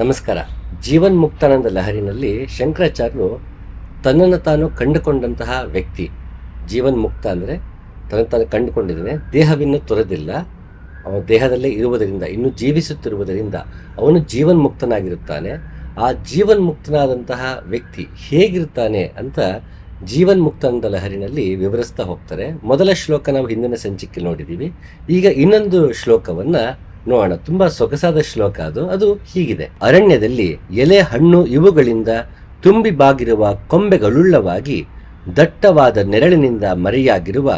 ನಮಸ್ಕಾರ. ಜೀವನ್ ಮುಕ್ತಾನಂದ ಲಹರಿನಲ್ಲಿ ಶಂಕರಾಚಾರ್ಯರು ತನ್ನನ್ನು ತಾನು ಕಂಡುಕೊಂಡಂತಹ ವ್ಯಕ್ತಿ. ಜೀವನ್ ಮುಕ್ತ ಅಂದರೆ ತನ್ನ ತಾನು ಕಂಡುಕೊಂಡಿದ್ದಾನೆ. ದೇಹವಿನ್ನು ತೊರೆದಿಲ್ಲ. ಅವನ ದೇಹದಲ್ಲೇ ಇರುವುದರಿಂದ, ಇನ್ನೂ ಜೀವಿಸುತ್ತಿರುವುದರಿಂದ ಅವನು ಜೀವನ್ ಮುಕ್ತನಾಗಿರುತ್ತಾನೆ. ಆ ಜೀವನ್ ಮುಕ್ತನಾದಂತಹ ವ್ಯಕ್ತಿ ಹೇಗಿರ್ತಾನೆ ಅಂತ ಜೀವನ್ ಮುಕ್ತಾನಂದ ಲಹರಿನಲ್ಲಿ ವಿವರಿಸ್ತಾ ಹೋಗ್ತಾರೆ. ಮೊದಲ ಶ್ಲೋಕ ನಾವು ಹಿಂದಿನ ಸಂಚಿಕೆ ನೋಡಿದ್ದೀವಿ. ಈಗ ಇನ್ನೊಂದು ಶ್ಲೋಕವನ್ನ ನೋಡೋಣ. ತುಂಬಾ ಸೊಗಸಾದ ಶ್ಲೋಕ ಅದು. ಅದು ಹೀಗಿದೆ. ಅರಣ್ಯದಲ್ಲಿ ಎಲೆ, ಹಣ್ಣು ಇವುಗಳಿಂದ ತುಂಬಿ ಬಾಗಿರುವ ಕೊಂಬೆಗಳುಳ್ಳವಾಗಿ ದಟ್ಟವಾದ ನೆರಳಿನಿಂದ ಮರೆಯಾಗಿರುವ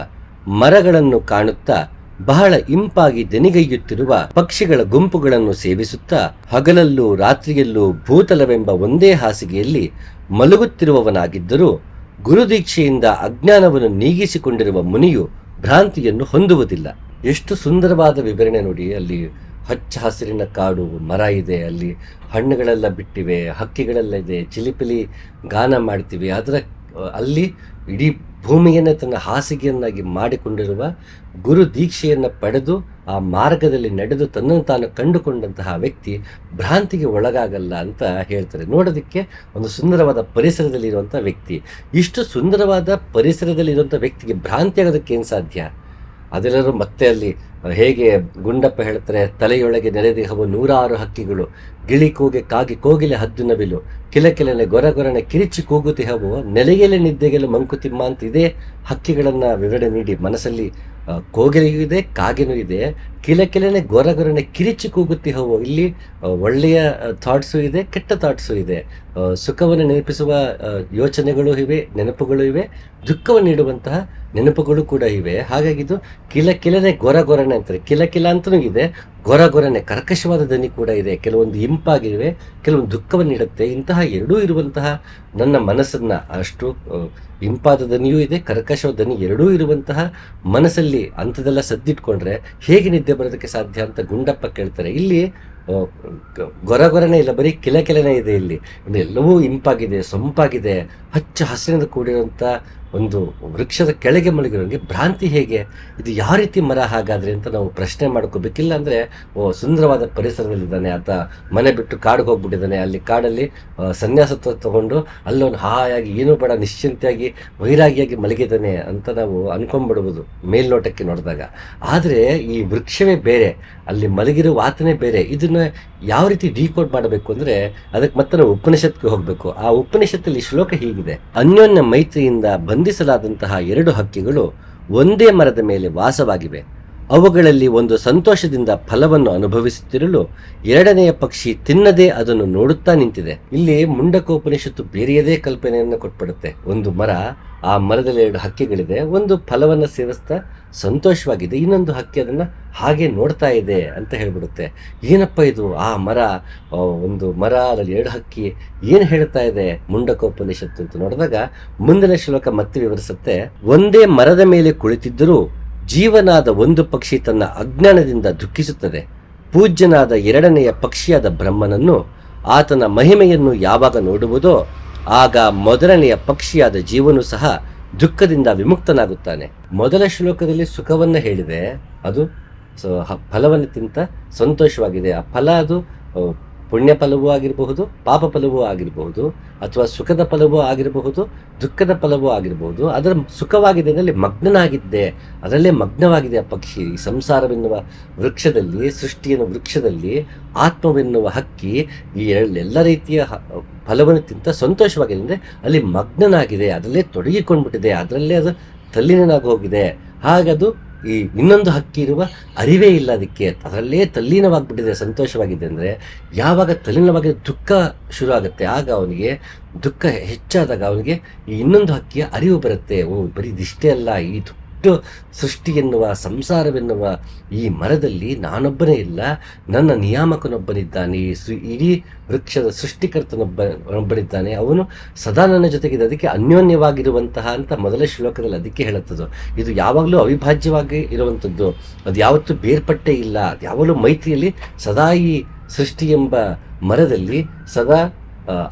ಮರಗಳನ್ನು ಕಾಣುತ್ತಾ ಬಹಳ ಇಂಪಾಗಿ ದನಿಗೈಯುತ್ತಿರುವ ಪಕ್ಷಿಗಳ ಗುಂಪುಗಳನ್ನು ಸೇವಿಸುತ್ತಾ ಹಗಲಲ್ಲೂ ರಾತ್ರಿಯಲ್ಲೂ ಭೂತಲವೆಂಬ ಒಂದೇ ಹಾಸಿಗೆಯಲ್ಲಿ ಮಲಗುತ್ತಿರುವವನಾಗಿದ್ದರೂ ಗುರುದೀಕ್ಷೆಯಿಂದ ಅಜ್ಞಾನವನ್ನು ನೀಗಿಸಿಕೊಂಡಿರುವ ಮುನಿಯು ಭ್ರಾಂತಿಯನ್ನು ಹೊಂದುವುದಿಲ್ಲ. ಎಷ್ಟು ಸುಂದರವಾದ ವಿವರಣೆ ನೋಡಿ, ಅಲ್ಲಿ ಹಚ್ಚ ಹಸಿರಿನ ಕಾಡು, ಮರ ಇದೆ, ಅಲ್ಲಿ ಹಣ್ಣುಗಳೆಲ್ಲ ಬಿಟ್ಟಿವೆ, ಹಕ್ಕಿಗಳೆಲ್ಲ ಇದೆ, ಚಿಲಿಪಿಲಿ ಗಾನ ಮಾಡ್ತೀವಿ. ಅದರ, ಅಲ್ಲಿ ಇಡೀ ಭೂಮಿಯನ್ನೇ ತನ್ನ ಹಾಸಿಗೆಯನ್ನಾಗಿ ಮಾಡಿಕೊಂಡಿರುವ ಗುರು ದೀಕ್ಷೆಯನ್ನು ಪಡೆದು, ಆ ಮಾರ್ಗದಲ್ಲಿ ನಡೆದು ತನ್ನನ್ನು ತಾನು ಕಂಡುಕೊಂಡಂತಹ ವ್ಯಕ್ತಿ ಭ್ರಾಂತಿಗೆ ಒಳಗಾಗಲ್ಲ ಅಂತ ಹೇಳ್ತಾರೆ. ನೋಡೋದಕ್ಕೆ ಒಂದು ಸುಂದರವಾದ ಪರಿಸರದಲ್ಲಿರುವಂಥ ವ್ಯಕ್ತಿ. ಇಷ್ಟು ಸುಂದರವಾದ ಪರಿಸರದಲ್ಲಿರುವಂಥ ವ್ಯಕ್ತಿಗೆ ಭ್ರಾಂತಿ ಆಗೋದಕ್ಕೆ ಏನು ಸಾಧ್ಯ? ಅದೆಲ್ಲರೂ ಮತ್ತೆ ಅಲ್ಲಿ ಹೇಗೆ ಗುಂಡಪ್ಪ ಹೇಳ್ತಾರೆ, ತಲೆಯೊಳಗೆ ನೆರೆದೇಹವು ನೂರಾರು ಹಕ್ಕಿಗಳು, ಗಿಳಿ ಕೂಗೆ ಕಾಗಿ ಕೋಗಿಲೆ ಹದ್ದು ನವಿಲು ಕಿಲಕಿಲನೆ ಗೊರಗೊರನೆ ಕಿರಿಚಿ ಕೂಗುತಿಹವು ನೆಲೆಗೆಲೆ ನಿದ್ದೆಗೆಲು ಮಂಕುತಿಮ್ಮ ಅಂತ ಇದೇ ಹಕ್ಕಿಗಳನ್ನು ವಿವರಣೆ ನೀಡಿ ಮನಸ್ಸಲ್ಲಿ ಕೋಗಿಲೆಯೂ ಇದೆ, ಕಾಗೆನೂ ಇದೆ. ಕಿಲಕಿಲನೆ ಗೊರಗೊರನೆ ಕಿರಿಚಿ ಕೂಗುತ್ತಿ ಹೋ ಇಲ್ಲಿ ಒಳ್ಳೆಯ ಥಾಟ್ಸು ಇದೆ, ಕೆಟ್ಟ ಥಾಟ್ಸು ಇದೆ. ಸುಖವನ್ನು ನೆನಪಿಸುವ ಯೋಚನೆಗಳು ಇವೆ, ನೆನಪುಗಳು ಇವೆ, ದುಃಖವನ್ನು ನೀಡುವಂತಹ ನೆನಪುಗಳು ಕೂಡ ಇವೆ. ಹಾಗಾಗಿ ಇದು ಕಿಲ ಕಿಲನೆ ಗೊರ ಗೊರನೆ ಅಂತಾರೆ. ಕಿಲ ಕಿಲ ಅಂತಲೂ ಇದೆ ಗೊರ ಗೊರನೆ ಕರ್ಕಶವಾದ ದನಿ ಕೂಡ ಇದೆ. ಕೆಲವೊಂದು ಇಂಪಾಗಿವೆ, ಕೆಲವೊಂದು ದುಃಖವನ್ನು ನೀಡುತ್ತೆ. ಇಂತಹ ಎರಡೂ ಇರುವಂತಹ ನನ್ನ ಮನಸ್ಸನ್ನ ಅಷ್ಟು ಇಂಪಾದ ದನಿಯೂ ಇದೆ, ಕರ್ಕಶವಾದ ದನಿ ಎರಡೂ ಇರುವಂತಹ ಮನಸ್ಸಲ್ಲಿ ಅಂಥದೆಲ್ಲ ಸದ್ದಿಟ್ಕೊಂಡ್ರೆ ಹೇಗೆ ನಿದ್ದೆ ಬರೋದಕ್ಕೆ ಸಾಧ್ಯ ಅಂತ ಗುಂಡಪ್ಪ ಕೇಳ್ತಾರೆ. ಇಲ್ಲಿ ಗೊರಗೊರನೆ ಇಲ್ಲ, ಬರೀ ಕಿಲಕಿಲನೇ ಇದೆ ಇಲ್ಲಿ. ಎಲ್ಲವೂ ಇಂಪಾಗಿದೆ, ಸೊಂಪಾಗಿದೆ. ಹಚ್ಚ ಹಸಿರಿನಿಂದ ಕೂಡಿರುವಂಥ ಒಂದು ವೃಕ್ಷದ ಕೆಳಗೆ ಮಲಗಿರೋಂಗೆ ಭ್ರಾಂತಿ ಹೇಗೆ? ಇದು ಯಾವ ರೀತಿ ಮರ ಹಾಗಾದ್ರೆ ಅಂತ ನಾವು ಪ್ರಶ್ನೆ ಮಾಡ್ಕೋಬೇಕಿಲ್ಲ ಅಂದರೆ, ಓ, ಸುಂದರವಾದ ಪರಿಸರದಲ್ಲಿದ್ದಾನೆ ಆತ. ಮನೆ ಬಿಟ್ಟು ಕಾಡಿಗೆ ಹೋಗ್ಬಿಟ್ಟಿದ್ದಾನೆ. ಅಲ್ಲಿ ಕಾಡಲ್ಲಿ ಸನ್ಯಾಸತ್ವ ಸನ್ಯಾಸ ತಗೊಂಡು ಅಲ್ಲೊಂದು ಹಾಯಾಗಿ, ಏನೂ ಬೇಡ, ನಿಶ್ಚಿಂತೆಯಾಗಿ, ವೈರಾಗಿಯಾಗಿ ಮಲಗಿದ್ದಾನೆ ಅಂತ ನಾವು ಅನ್ಕೊಂಡ್ಬಿಡ್ಬೋದು ಮೇಲ್ನೋಟಕ್ಕೆ ನೋಡಿದಾಗ. ಆದರೆ ಈ ವೃಕ್ಷವೇ ಬೇರೆ, ಅಲ್ಲಿ ಮಲಗಿರೋ ವಾತನೇ ಬೇರೆ. ಇದನ್ನ ಯಾವ ರೀತಿ ಡಿಕೋಡ್ ಮಾಡಬೇಕು ಅಂದ್ರೆ, ಅದಕ್ಕೆ ಮತ್ತೆ ನಾವು ಉಪನಿಷತ್ಗೆ ಹೋಗಬೇಕು. ಆ ಉಪನಿಷತ್ತಲ್ಲಿ ಶ್ಲೋಕ ಹೀಗಿದೆ. ಅನ್ಯೋನ್ಯ ಮೈತ್ರಿಯಿಂದ ಬಂಧಿಸಲಾದಂತಹ ಎರಡು ಹಕ್ಕಿಗಳು ಒಂದೇ ಮರದ ಮೇಲೆ ವಾಸವಾಗಿವೆ. ಅವುಗಳಲ್ಲಿ ಒಂದು ಸಂತೋಷದಿಂದ ಫಲವನ್ನು ಅನುಭವಿಸುತ್ತಿರಲು ಎರಡನೆಯ ಪಕ್ಷಿ ತಿನ್ನದೇ ಅದನ್ನು ನೋಡುತ್ತಾ ನಿಂತಿದೆ. ಇಲ್ಲಿ ಮುಂಡಕೋಪನಿಷತ್ತು ಬೇರೆಯದೇ ಕಲ್ಪನೆಯನ್ನು ಕೊಟ್ಬಿಡುತ್ತೆ. ಒಂದು ಮರ, ಆ ಮರದಲ್ಲಿ ಎರಡು ಹಕ್ಕಿಗಳಿದೆ. ಒಂದು ಫಲವನ್ನು ಸೇವಿಸ್ತಾ ಸಂತೋಷವಾಗಿದೆ. ಇನ್ನೊಂದು ಹಕ್ಕಿ ಅದನ್ನು ಹಾಗೆ ನೋಡ್ತಾ ಇದೆ ಅಂತ ಹೇಳಿಬಿಡುತ್ತೆ. ಏನಪ್ಪ ಇದು? ಆ ಮರ ಒಂದು ಮರ, ಅದರಲ್ಲಿ ಎರಡು ಹಕ್ಕಿ ಏನು ಹೇಳ್ತಾ ಇದೆ? ಮುಂಡಕೋಪನಿಷತ್ತು ಅಂತ ನೋಡಿದಾಗ ಮುಂದಿನ ಶ್ಲೋಕ ಮತ್ತೆ ವಿವರಿಸುತ್ತೆ. ಒಂದೇ ಮರದ ಮೇಲೆ ಕುಳಿತಿದ್ದರೂ ಜೀವನಾದ ಒಂದು ಪಕ್ಷಿ ತನ್ನ ಅಜ್ಞಾನದಿಂದ ದುಃಖಿಸುತ್ತದೆ. ಪೂಜ್ಯನಾದ ಎರಡನೆಯ ಪಕ್ಷಿಯಾದ ಬ್ರಹ್ಮನನ್ನು ಆತನ ಮಹಿಮೆಯನ್ನು ಯಾವಾಗ ನೋಡುವುದೋ ಆಗ ಮೊದಲನೆಯ ಪಕ್ಷಿಯಾದ ಜೀವನು ಸಹ ದುಃಖದಿಂದ ವಿಮುಕ್ತನಾಗುತ್ತಾನೆ. ಮೊದಲ ಶ್ಲೋಕದಲ್ಲಿ ಸುಖವನ್ನ ಹೇಳಿದೆ. ಅದು ಸೊ ಫಲವನ್ನು ತಿಂತ ಸಂತೋಷವಾಗಿದೆ. ಆ ಫಲ ಅದು ಪುಣ್ಯ ಫಲವೂ ಆಗಿರಬಹುದು ಪಾಪ ಫಲವೂ ಆಗಿರಬಹುದು, ಅಥವಾ ಸುಖದ ಫಲವೂ ಆಗಿರಬಹುದು, ದುಃಖದ ಫಲವೂ ಆಗಿರಬಹುದು. ಅದರ ಸುಖವಾಗಿದೆ ಅದರಲ್ಲಿ ಮಗ್ನನಾಗಿದ್ದೆ, ಅದರಲ್ಲೇ ಮಗ್ನವಾಗಿದೆ ಆ ಪಕ್ಷಿ. ಸಂಸಾರವೆನ್ನುವ ವೃಕ್ಷದಲ್ಲಿ, ಸೃಷ್ಟಿಯನ್ನು ವೃಕ್ಷದಲ್ಲಿ, ಆತ್ಮವೆನ್ನುವ ಹಕ್ಕಿ, ಈ ಎಲ್ಲ ರೀತಿಯ ಫಲವನ್ನು ತಿಂತ ಸಂತೋಷವಾಗಿದೆ. ಅಂದರೆ ಅಲ್ಲಿ ಮಗ್ನನಾಗಿದೆ, ಅದರಲ್ಲೇ ತೊಡಗಿಕೊಂಡ್ಬಿಟ್ಟಿದೆ, ಅದರಲ್ಲೇ ಅದು ತಲ್ಲಿನಾಗಿ ಹೋಗಿದೆ. ಹಾಗದು ಈ ಇನ್ನೊಂದು ಹಕ್ಕಿ ಇರುವ ಅರಿವೇ ಇಲ್ಲ ಅದಕ್ಕೆ. ಅದರಲ್ಲೇ ತಲ್ಲೀನವಾಗಿಬಿಟ್ಟಿದೆ, ಸಂತೋಷವಾಗಿದೆ ಅಂದರೆ ಯಾವಾಗ ತಲ್ಲೀನವಾಗಿ ದುಃಖ ಶುರು ಆಗುತ್ತೆ ಆಗ ಅವನಿಗೆ ದುಃಖ ಹೆಚ್ಚಾದಾಗ ಅವನಿಗೆ ಈ ಇನ್ನೊಂದು ಹಕ್ಕಿಯ ಅರಿವು ಬರುತ್ತೆ. ಓ, ಬರೀ ಇದಿಷ್ಟೇ ಅಲ್ಲ, ಈ ದೊಡ್ಡ ಸೃಷ್ಟಿ ಎನ್ನುವ ಸಂಸಾರವೆನ್ನುವ ಈ ಮರದಲ್ಲಿ ನಾನೊಬ್ಬನೇ ಇಲ್ಲ. ನನ್ನ ನಿಯಾಮಕನೊಬ್ಬನಿದ್ದಾನೆ. ಈ ಸೃ- ಇಡೀ ವೃಕ್ಷದ ಸೃಷ್ಟಿಕರ್ತನೊಬ್ಬ, ಒಬ್ಬನಿದ್ದಾನೆ. ಅವನು ಸದಾ ನನ್ನ ಜೊತೆಗಿದೆ. ಅದಕ್ಕೆ ಅನ್ಯೋನ್ಯವಾಗಿರುವಂತಹ ಅಂತ ಮೊದಲ ಶ್ಲೋಕದಲ್ಲಿ ಅದಕ್ಕೆ ಹೇಳುತ್ತದೆ ಇದು ಯಾವಾಗಲೂ ಅವಿಭಾಜ್ಯವಾಗಿ ಇರುವಂಥದ್ದು. ಅದು ಯಾವತ್ತೂ ಬೇರ್ಪಟ್ಟೇ ಇಲ್ಲ. ಅದು ಯಾವಾಗಲೂ ಮೈತ್ರಿಯಲ್ಲಿ ಸದಾ ಈ ಸೃಷ್ಟಿ ಎಂಬ ಮರದಲ್ಲಿ ಸದಾ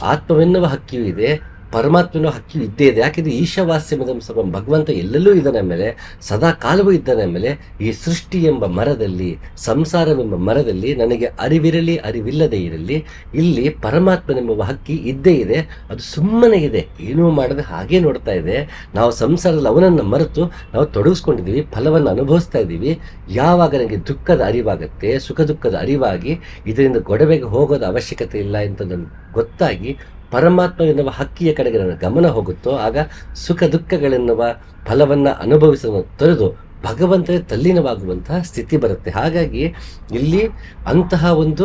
ಆತ್ಮವೆನ್ನುವ ಹಕ್ಕಿಯೂ ಇದೆ. ಪರಮಾತ್ಮನ ಹಕ್ಕಿ ಇದ್ದೇ ಇದೆ. ಯಾಕೆಂದರೆ ಈಶವಾಸ್ಯಮದಂ ಸರ್ವಂ ಭಗವಂತ ಎಲ್ಲೆಲ್ಲೂ ಇದ್ದಾನೆ ಮೇಲೆ ಸದಾ ಕಾಲವೂ ಇದ್ದಾನೆ ಮೇಲೆ ಈ ಸೃಷ್ಟಿ ಎಂಬ ಮರದಲ್ಲಿ, ಸಂಸಾರವೆಂಬ ಮರದಲ್ಲಿ ನನಗೆ ಅರಿವಿರಲಿ, ಅರಿವಿಲ್ಲದೆ ಇರಲಿ, ಇಲ್ಲಿ ಪರಮಾತ್ಮನೆಂಬ ಹಕ್ಕಿ ಇದ್ದೇ ಇದೆ. ಅದು ಸುಮ್ಮನೆ ಇದೆ. ಏನೂ ಮಾಡದೆ ಹಾಗೆ ನೋಡ್ತಾ ಇದೆ. ನಾವು ಸಂಸಾರದಲ್ಲಿ ಅವನನ್ನು ಮರೆತು ನಾವು ತೊಡಗಿಸ್ಕೊಂಡಿದ್ದೀವಿ, ಫಲವನ್ನು ಅನುಭವಿಸ್ತಾ ಇದ್ದೀವಿ. ಯಾವಾಗ ನನಗೆ ದುಃಖದ ಅರಿವಾಗುತ್ತೆ ಸುಖ ದುಃಖದ ಅರಿವಾಗಿ ಇದರಿಂದ ಗೊಡವೆಗೆ ಹೋಗೋದ ಅವಶ್ಯಕತೆ ಇಲ್ಲ ಅಂತ ನನಗೆ ಗೊತ್ತಾಗಿ ಪರಮಾತ್ಮ ಎನ್ನುವ ಹಕ್ಕಿಯ ಕಡೆಗೆ ನನ್ನ ಗಮನ ಹೋಗುತ್ತೋ, ಆಗ ಸುಖ ದುಃಖಗಳೆನ್ನುವ ಫಲವನ್ನು ಅನುಭವಿಸಲು ತೊರೆದು ಭಗವಂತನೇ ತಲ್ಲೀನವಾಗುವಂತಹ ಸ್ಥಿತಿ ಬರುತ್ತೆ. ಹಾಗಾಗಿ ಇಲ್ಲಿ ಅಂತಹ ಒಂದು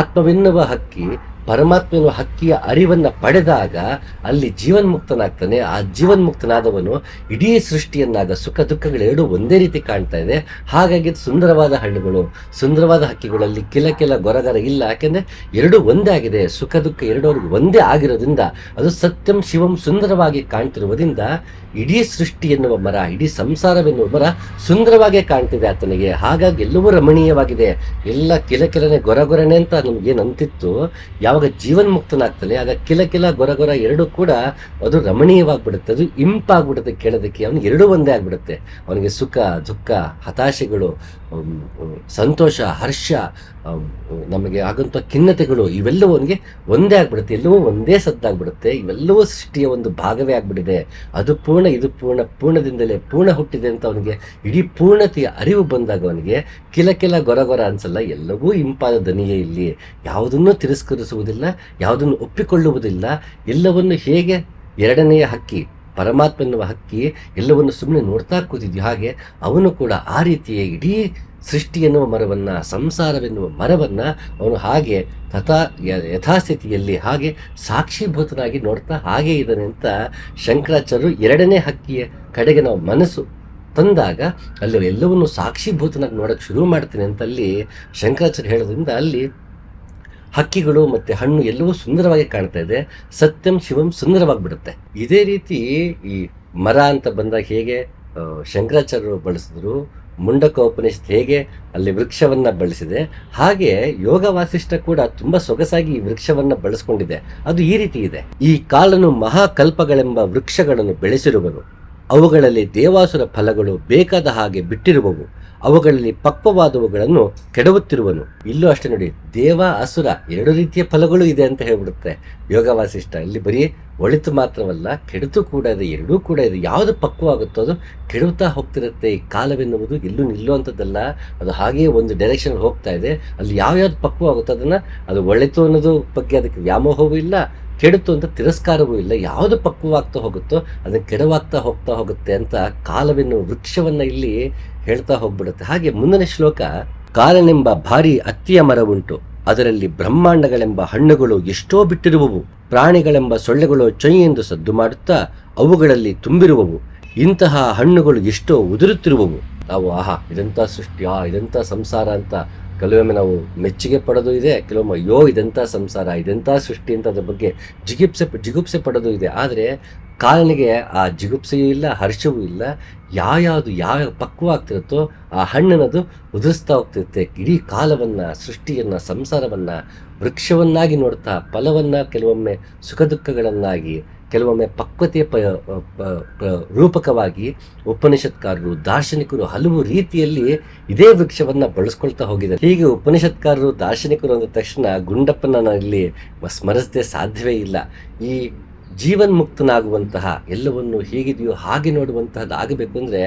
ಆತ್ಮವೆನ್ನುವ ಹಕ್ಕಿ ಪರಮಾತ್ಮ ಎನ್ನುವ ಹಕ್ಕಿಯ ಅರಿವನ್ನು ಪಡೆದಾಗ ಅಲ್ಲಿ ಜೀವನ್ಮುಕ್ತನಾಗ್ತಾನೆ. ಆ ಜೀವನ್ಮುಕ್ತನಾದವನು ಇಡೀ ಸೃಷ್ಟಿಯನ್ನಾದ ಸುಖ ದುಃಖಗಳೆರಡೂ ಒಂದೇ ರೀತಿ ಕಾಣ್ತಾ ಇದೆ. ಹಾಗಾಗಿ ಸುಂದರವಾದ ಹಣ್ಣುಗಳು, ಸುಂದರವಾದ ಹಕ್ಕಿಗಳಲ್ಲಿ ಕಿಲ ಕಿಲ ಗೊರಗರ ಇಲ್ಲ. ಯಾಕೆಂದರೆ ಎರಡೂ ಒಂದೇ ಆಗಿದೆ. ಸುಖ ದುಃಖ ಎರಡೂ ಒಂದೇ ಆಗಿರೋದ್ರಿಂದ ಅದು ಸತ್ಯಂ ಶಿವಂ ಸುಂದರವಾಗಿ ಕಾಣ್ತಿರುವುದರಿಂದ ಇಡೀ ಸೃಷ್ಟಿ ಎನ್ನುವ ಮರ, ಇಡೀ ಸಂಸಾರವೆನ್ನುವ ಮರ ಸುಂದರವಾಗೇ ಕಾಣ್ತಿದೆ ಆತನಿಗೆ. ಹಾಗಾಗಿ ಎಲ್ಲವೂ ರಮಣೀಯವಾಗಿದೆ. ಎಲ್ಲ ಕಿಲಕಿಲನೆ ಗೊರಗೊರನೆ ಅಂತ ನಮ್ಗೇನು ಅಂತಿತ್ತು ಯಾವಾಗ ಜೀವನ್ಮುಕ್ತನಾಗ್ತಾನೆ ಆಗ ಕಿಲ ಕಿಲ ಗೊರಗೊರ ಎರಡೂ ಕೂಡ ಅದು ರಮಣೀಯವಾಗ್ಬಿಡುತ್ತೆ. ಅದು ಇಂಪಾಗ್ಬಿಡುತ್ತೆ ಕೇಳೋದಕ್ಕೆ. ಅವನಿಗೆ ಎರಡೂ ಒಂದೇ ಆಗ್ಬಿಡುತ್ತೆ. ಅವನಿಗೆ ಸುಖ, ದುಃಖ, ಹತಾಶೆಗಳು ಸಂತೋಷ, ಹರ್ಷ ನಮಗೆ ಆಗುವಂಥ ಖಿನ್ನತೆಗಳು ಇವೆಲ್ಲವೂ ಅವನಿಗೆ ಒಂದೇ ಆಗ್ಬಿಡುತ್ತೆ. ಎಲ್ಲವೂ ಒಂದೇ ಸದ್ದಾಗ್ಬಿಡುತ್ತೆ. ಇವೆಲ್ಲವೂ ಸೃಷ್ಟಿಯ ಒಂದು ಭಾಗವೇ ಆಗ್ಬಿಟ್ಟಿದೆ. ಅದು ಪೂರ್ಣ ಇದು ಪೂರ್ಣ, ಪೂರ್ಣದಿಂದಲೇ, ಪೂರ್ಣ ಹುಟ್ಟಿದೆ ಅಂತ ಅವನಿಗೆ, ಇಡೀ ಪೂರ್ಣತೆಯ ಅರಿವು ಬಂದಾಗ ಅವನಿಗೆ ಕಿಲ ಕಿಲ ಗೊರ ಗೊರ ಅನ್ಸಲ್ಲ, ಎಲ್ಲವೂ ಇಂಪಾದ ದನಿಯೇ ಇಲ್ಲಿ. ಯಾವುದನ್ನು ತಿರಸ್ಕರಿಸುವುದಿಲ್ಲ, ಯಾವುದನ್ನು ಒಪ್ಪಿಕೊಳ್ಳುವುದಿಲ್ಲ, ಎಲ್ಲವನ್ನು ಹೇಗೆ ಎರಡನೆಯ ಹಕ್ಕಿ ಪರಮಾತ್ಮ ಎನ್ನುವ ಹಕ್ಕಿ ಎಲ್ಲವನ್ನು ಸುಮ್ಮನೆ ನೋಡ್ತಾ ಕೂತಿದ್ವಿ. ಹಾಗೆ ಅವನು ಕೂಡ ಆ ರೀತಿಯೇ ಇಡೀ ಸೃಷ್ಟಿ ಎನ್ನುವ ಮರವನ್ನು ಸಂಸಾರವೆನ್ನುವ ಮರವನ್ನು ಅವನು ಹಾಗೆ ತಥಾ ಯಥಾಸ್ಥಿತಿಯಲ್ಲಿ ಹಾಗೆ ಸಾಕ್ಷೀಭೂತನಾಗಿ ನೋಡ್ತಾ ಹಾಗೆ ಇದ್ದಾನೆ ಅಂತ ಶಂಕರಾಚಾರ್ಯರು ಎರಡನೇ ಹಕ್ಕಿಯ ಕಡೆಗೆ ನಾವು ಮನಸ್ಸು ತಂದಾಗ ಅಲ್ಲಿ ಎಲ್ಲವನ್ನು ಸಾಕ್ಷೀಭೂತನಾಗಿ ನೋಡೋಕ್ಕೆ ಶುರು ಮಾಡ್ತೀನಿ ಅಂತ ಅಲ್ಲಿ ಶಂಕರಾಚಾರ್ಯ ಹೇಳೋದ್ರಿಂದ ಅಲ್ಲಿ ಹಕ್ಕಿಗಳು ಮತ್ತು ಹಣ್ಣು ಎಲ್ಲವೂ ಸುಂದರವಾಗಿ ಕಾಣ್ತಾ ಇದೆ. ಸತ್ಯಂ ಶಿವಂ ಸುಂದರವಾಗಿ ಬಿಡುತ್ತೆ. ಇದೇ ರೀತಿ ಈ ಮರ ಅಂತ ಬಂದಾಗ ಹೇಗೆ ಶಂಕರಾಚಾರ್ಯರು ಬಳಸಿದ್ರು, ಮುಂಡಕ ಉಪನಿಷತ್ ಹೇಗೆ ಅಲ್ಲಿ ವೃಕ್ಷವನ್ನ ಬಳಸಿದೆ. ಹಾಗೆ ಯೋಗ ವಾಸಿಷ್ಠ ಕೂಡ ತುಂಬಾ ಸೊಗಸಾಗಿ ಈ ವೃಕ್ಷವನ್ನ ಬಳಸ್ಕೊಂಡಿದೆ. ಅದು ಈ ರೀತಿ ಇದೆ. ಈ ಕಾಲನು ಮಹಾಕಲ್ಪಗಳೆಂಬ ವೃಕ್ಷಗಳನ್ನು ಬೆಳೆಸಿರುವನು. ಅವುಗಳಲ್ಲಿ ದೇವಾಸುರ ಫಲಗಳು ಬೇಕಾದ ಹಾಗೆ ಬಿಟ್ಟಿರುವವು. ಅವುಗಳಲ್ಲಿ ಪಕ್ವವಾದವುಗಳನ್ನು ಕೆಡವುತ್ತಿರುವನು. ಇಲ್ಲೂ ಅಷ್ಟೇ ನೋಡಿ, ದೇವ, ಅಸುರ ಎರಡು ರೀತಿಯ ಫಲಗಳು ಇದೆ ಅಂತ ಹೇಳ್ಬಿಡುತ್ತೆ. ಯೋಗ ವಾಸಿಷ್ಠ ಇಲ್ಲಿ ಬರೀ ಒಳಿತು ಮಾತ್ರವಲ್ಲ, ಕೆಡತು ಕೂಡ ಇದೆ, ಎರಡೂ ಕೂಡ ಇದೆ. ಯಾವುದು ಪಕ್ವವಾಗುತ್ತೋ ಅದು ಕೆಡುತ್ತಾ ಹೋಗ್ತಿರುತ್ತೆ ಈ ಕಾಲವೆನ್ನುವುದು. ಎಲ್ಲೂ ನಿಲ್ಲುವಂಥದ್ದಲ್ಲ, ಅದು ಹಾಗೆಯೇ ಒಂದು ಡೈರೆಕ್ಷನ್ ಹೋಗ್ತಾ ಇದೆ. ಅಲ್ಲಿ ಯಾವ್ಯಾವ್ದು ಪಕ್ವವಾಗುತ್ತೋ ಅದನ್ನು, ಅದು ಒಳಿತು ಅನ್ನೋದು ಬಗ್ಗೆ ಅದಕ್ಕೆ ವ್ಯಾಮೋಹವೂ ಇಲ್ಲ ಕೆಡುತ್ತು ಅಂತ ತಿರಸ್ಕಾರವೂ ಇಲ್ಲ. ಯಾವುದು ಪಕ್ವವಾಗ್ತಾ ಹೋಗುತ್ತೋ ಅದನ್ನು ಕೆಡವಾಗ್ತಾ ಹೋಗ್ತಾ ಹೋಗುತ್ತೆ ಅಂತ ಕಾಲವೆನ್ನು ವೃಕ್ಷವನ್ನು ಇಲ್ಲಿ ಹೇಳ್ತಾ ಹೋಗ್ಬಿಡುತ್ತೆ. ಹಾಗೆ ಮುಂದಿನ ಶ್ಲೋಕ, ಕಾಲನೆಂಬ ಭಾರಿ ಅತ್ತಿಯ ಮರವುಂಟು, ಅದರಲ್ಲಿ ಬ್ರಹ್ಮಾಂಡಗಳೆಂಬ ಹಣ್ಣುಗಳು ಎಷ್ಟೋ ಬಿಟ್ಟಿರುವವು, ಪ್ರಾಣಿಗಳೆಂಬ ಸೊಳ್ಳೆಗಳು ಎಂದು ಸದ್ದು ಮಾಡುತ್ತಾ ಅವುಗಳಲ್ಲಿ ತುಂಬಿರುವವು, ಇಂತಹ ಹಣ್ಣುಗಳು ಎಷ್ಟೋ ಉದುರುತ್ತಿರುವವು. ನಾವು, ಆಹಾ ಇದಂಥ ಸೃಷ್ಟಿ, ಆ ಇದಂಥ ಸಂಸಾರ ಅಂತ ಕೆಲವೊಮ್ಮೆ ನಾವು ಮೆಚ್ಚುಗೆ ಪಡೋದು ಇದೆ, ಕೆಲವೊಮ್ಮೆ ಅಯ್ಯೋ ಇದೆಂಥ ಸಂಸಾರ ಇದೆಂಥ ಸೃಷ್ಟಿ ಅಂತ ಅದ್ರ ಬಗ್ಗೆ ಜಿಗುಪ್ಸೆ ಜಿಗುಪ್ಸೆ ಪಡೋದು ಇದೆ. ಆದರೆ ಕಾಲನಿಗೆ ಆ ಜಿಗುಪ್ಸೆಯೂ ಇಲ್ಲ, ಹರ್ಷವೂ ಇಲ್ಲ. ಯಾವ್ಯಾವುದು ಯಾವ ಪಕ್ವ ಆಗ್ತಿರುತ್ತೋ ಆ ಹಣ್ಣನ್ನದು ಉದುರಿಸ್ತಾ ಹೋಗ್ತಿರುತ್ತೆ. ಇಡೀ ಕಾಲವನ್ನು, ಸೃಷ್ಟಿಯನ್ನು, ಸಂಸಾರವನ್ನು ವೃಕ್ಷವನ್ನಾಗಿ ನೋಡ್ತಾ, ಫಲವನ್ನು ಕೆಲವೊಮ್ಮೆ ಸುಖ ದುಃಖಗಳನ್ನಾಗಿ ಕೆಲವೊಮ್ಮೆ ಪಕ್ವತೆಯ ಪ ರೂಪಕವಾಗಿ ಉಪನಿಷತ್ಕಾರರು, ದಾರ್ಶನಿಕರು ಹಲವು ರೀತಿಯಲ್ಲಿ ಇದೇ ವೃಕ್ಷವನ್ನು ಬಳಸ್ಕೊಳ್ತಾ ಹೋಗಿದ್ದಾರೆ. ಹೀಗೆ ಉಪನಿಷತ್ಕಾರರು, ದಾರ್ಶನಿಕರು ಅಂದ ತಕ್ಷಣ ಗುಂಡಪ್ಪನ ಇಲ್ಲಿ ಸ್ಮರಿಸದೆ ಸಾಧ್ಯವೇ ಇಲ್ಲ. ಈ ಜೀವನ್ಮುಕ್ತನಾಗುವಂತಹ ಎಲ್ಲವನ್ನು ಹೇಗಿದೆಯೋ ಹಾಗೆ ನೋಡುವಂತಹದ್ದು ಆಗಬೇಕು ಅಂದ್ರೆ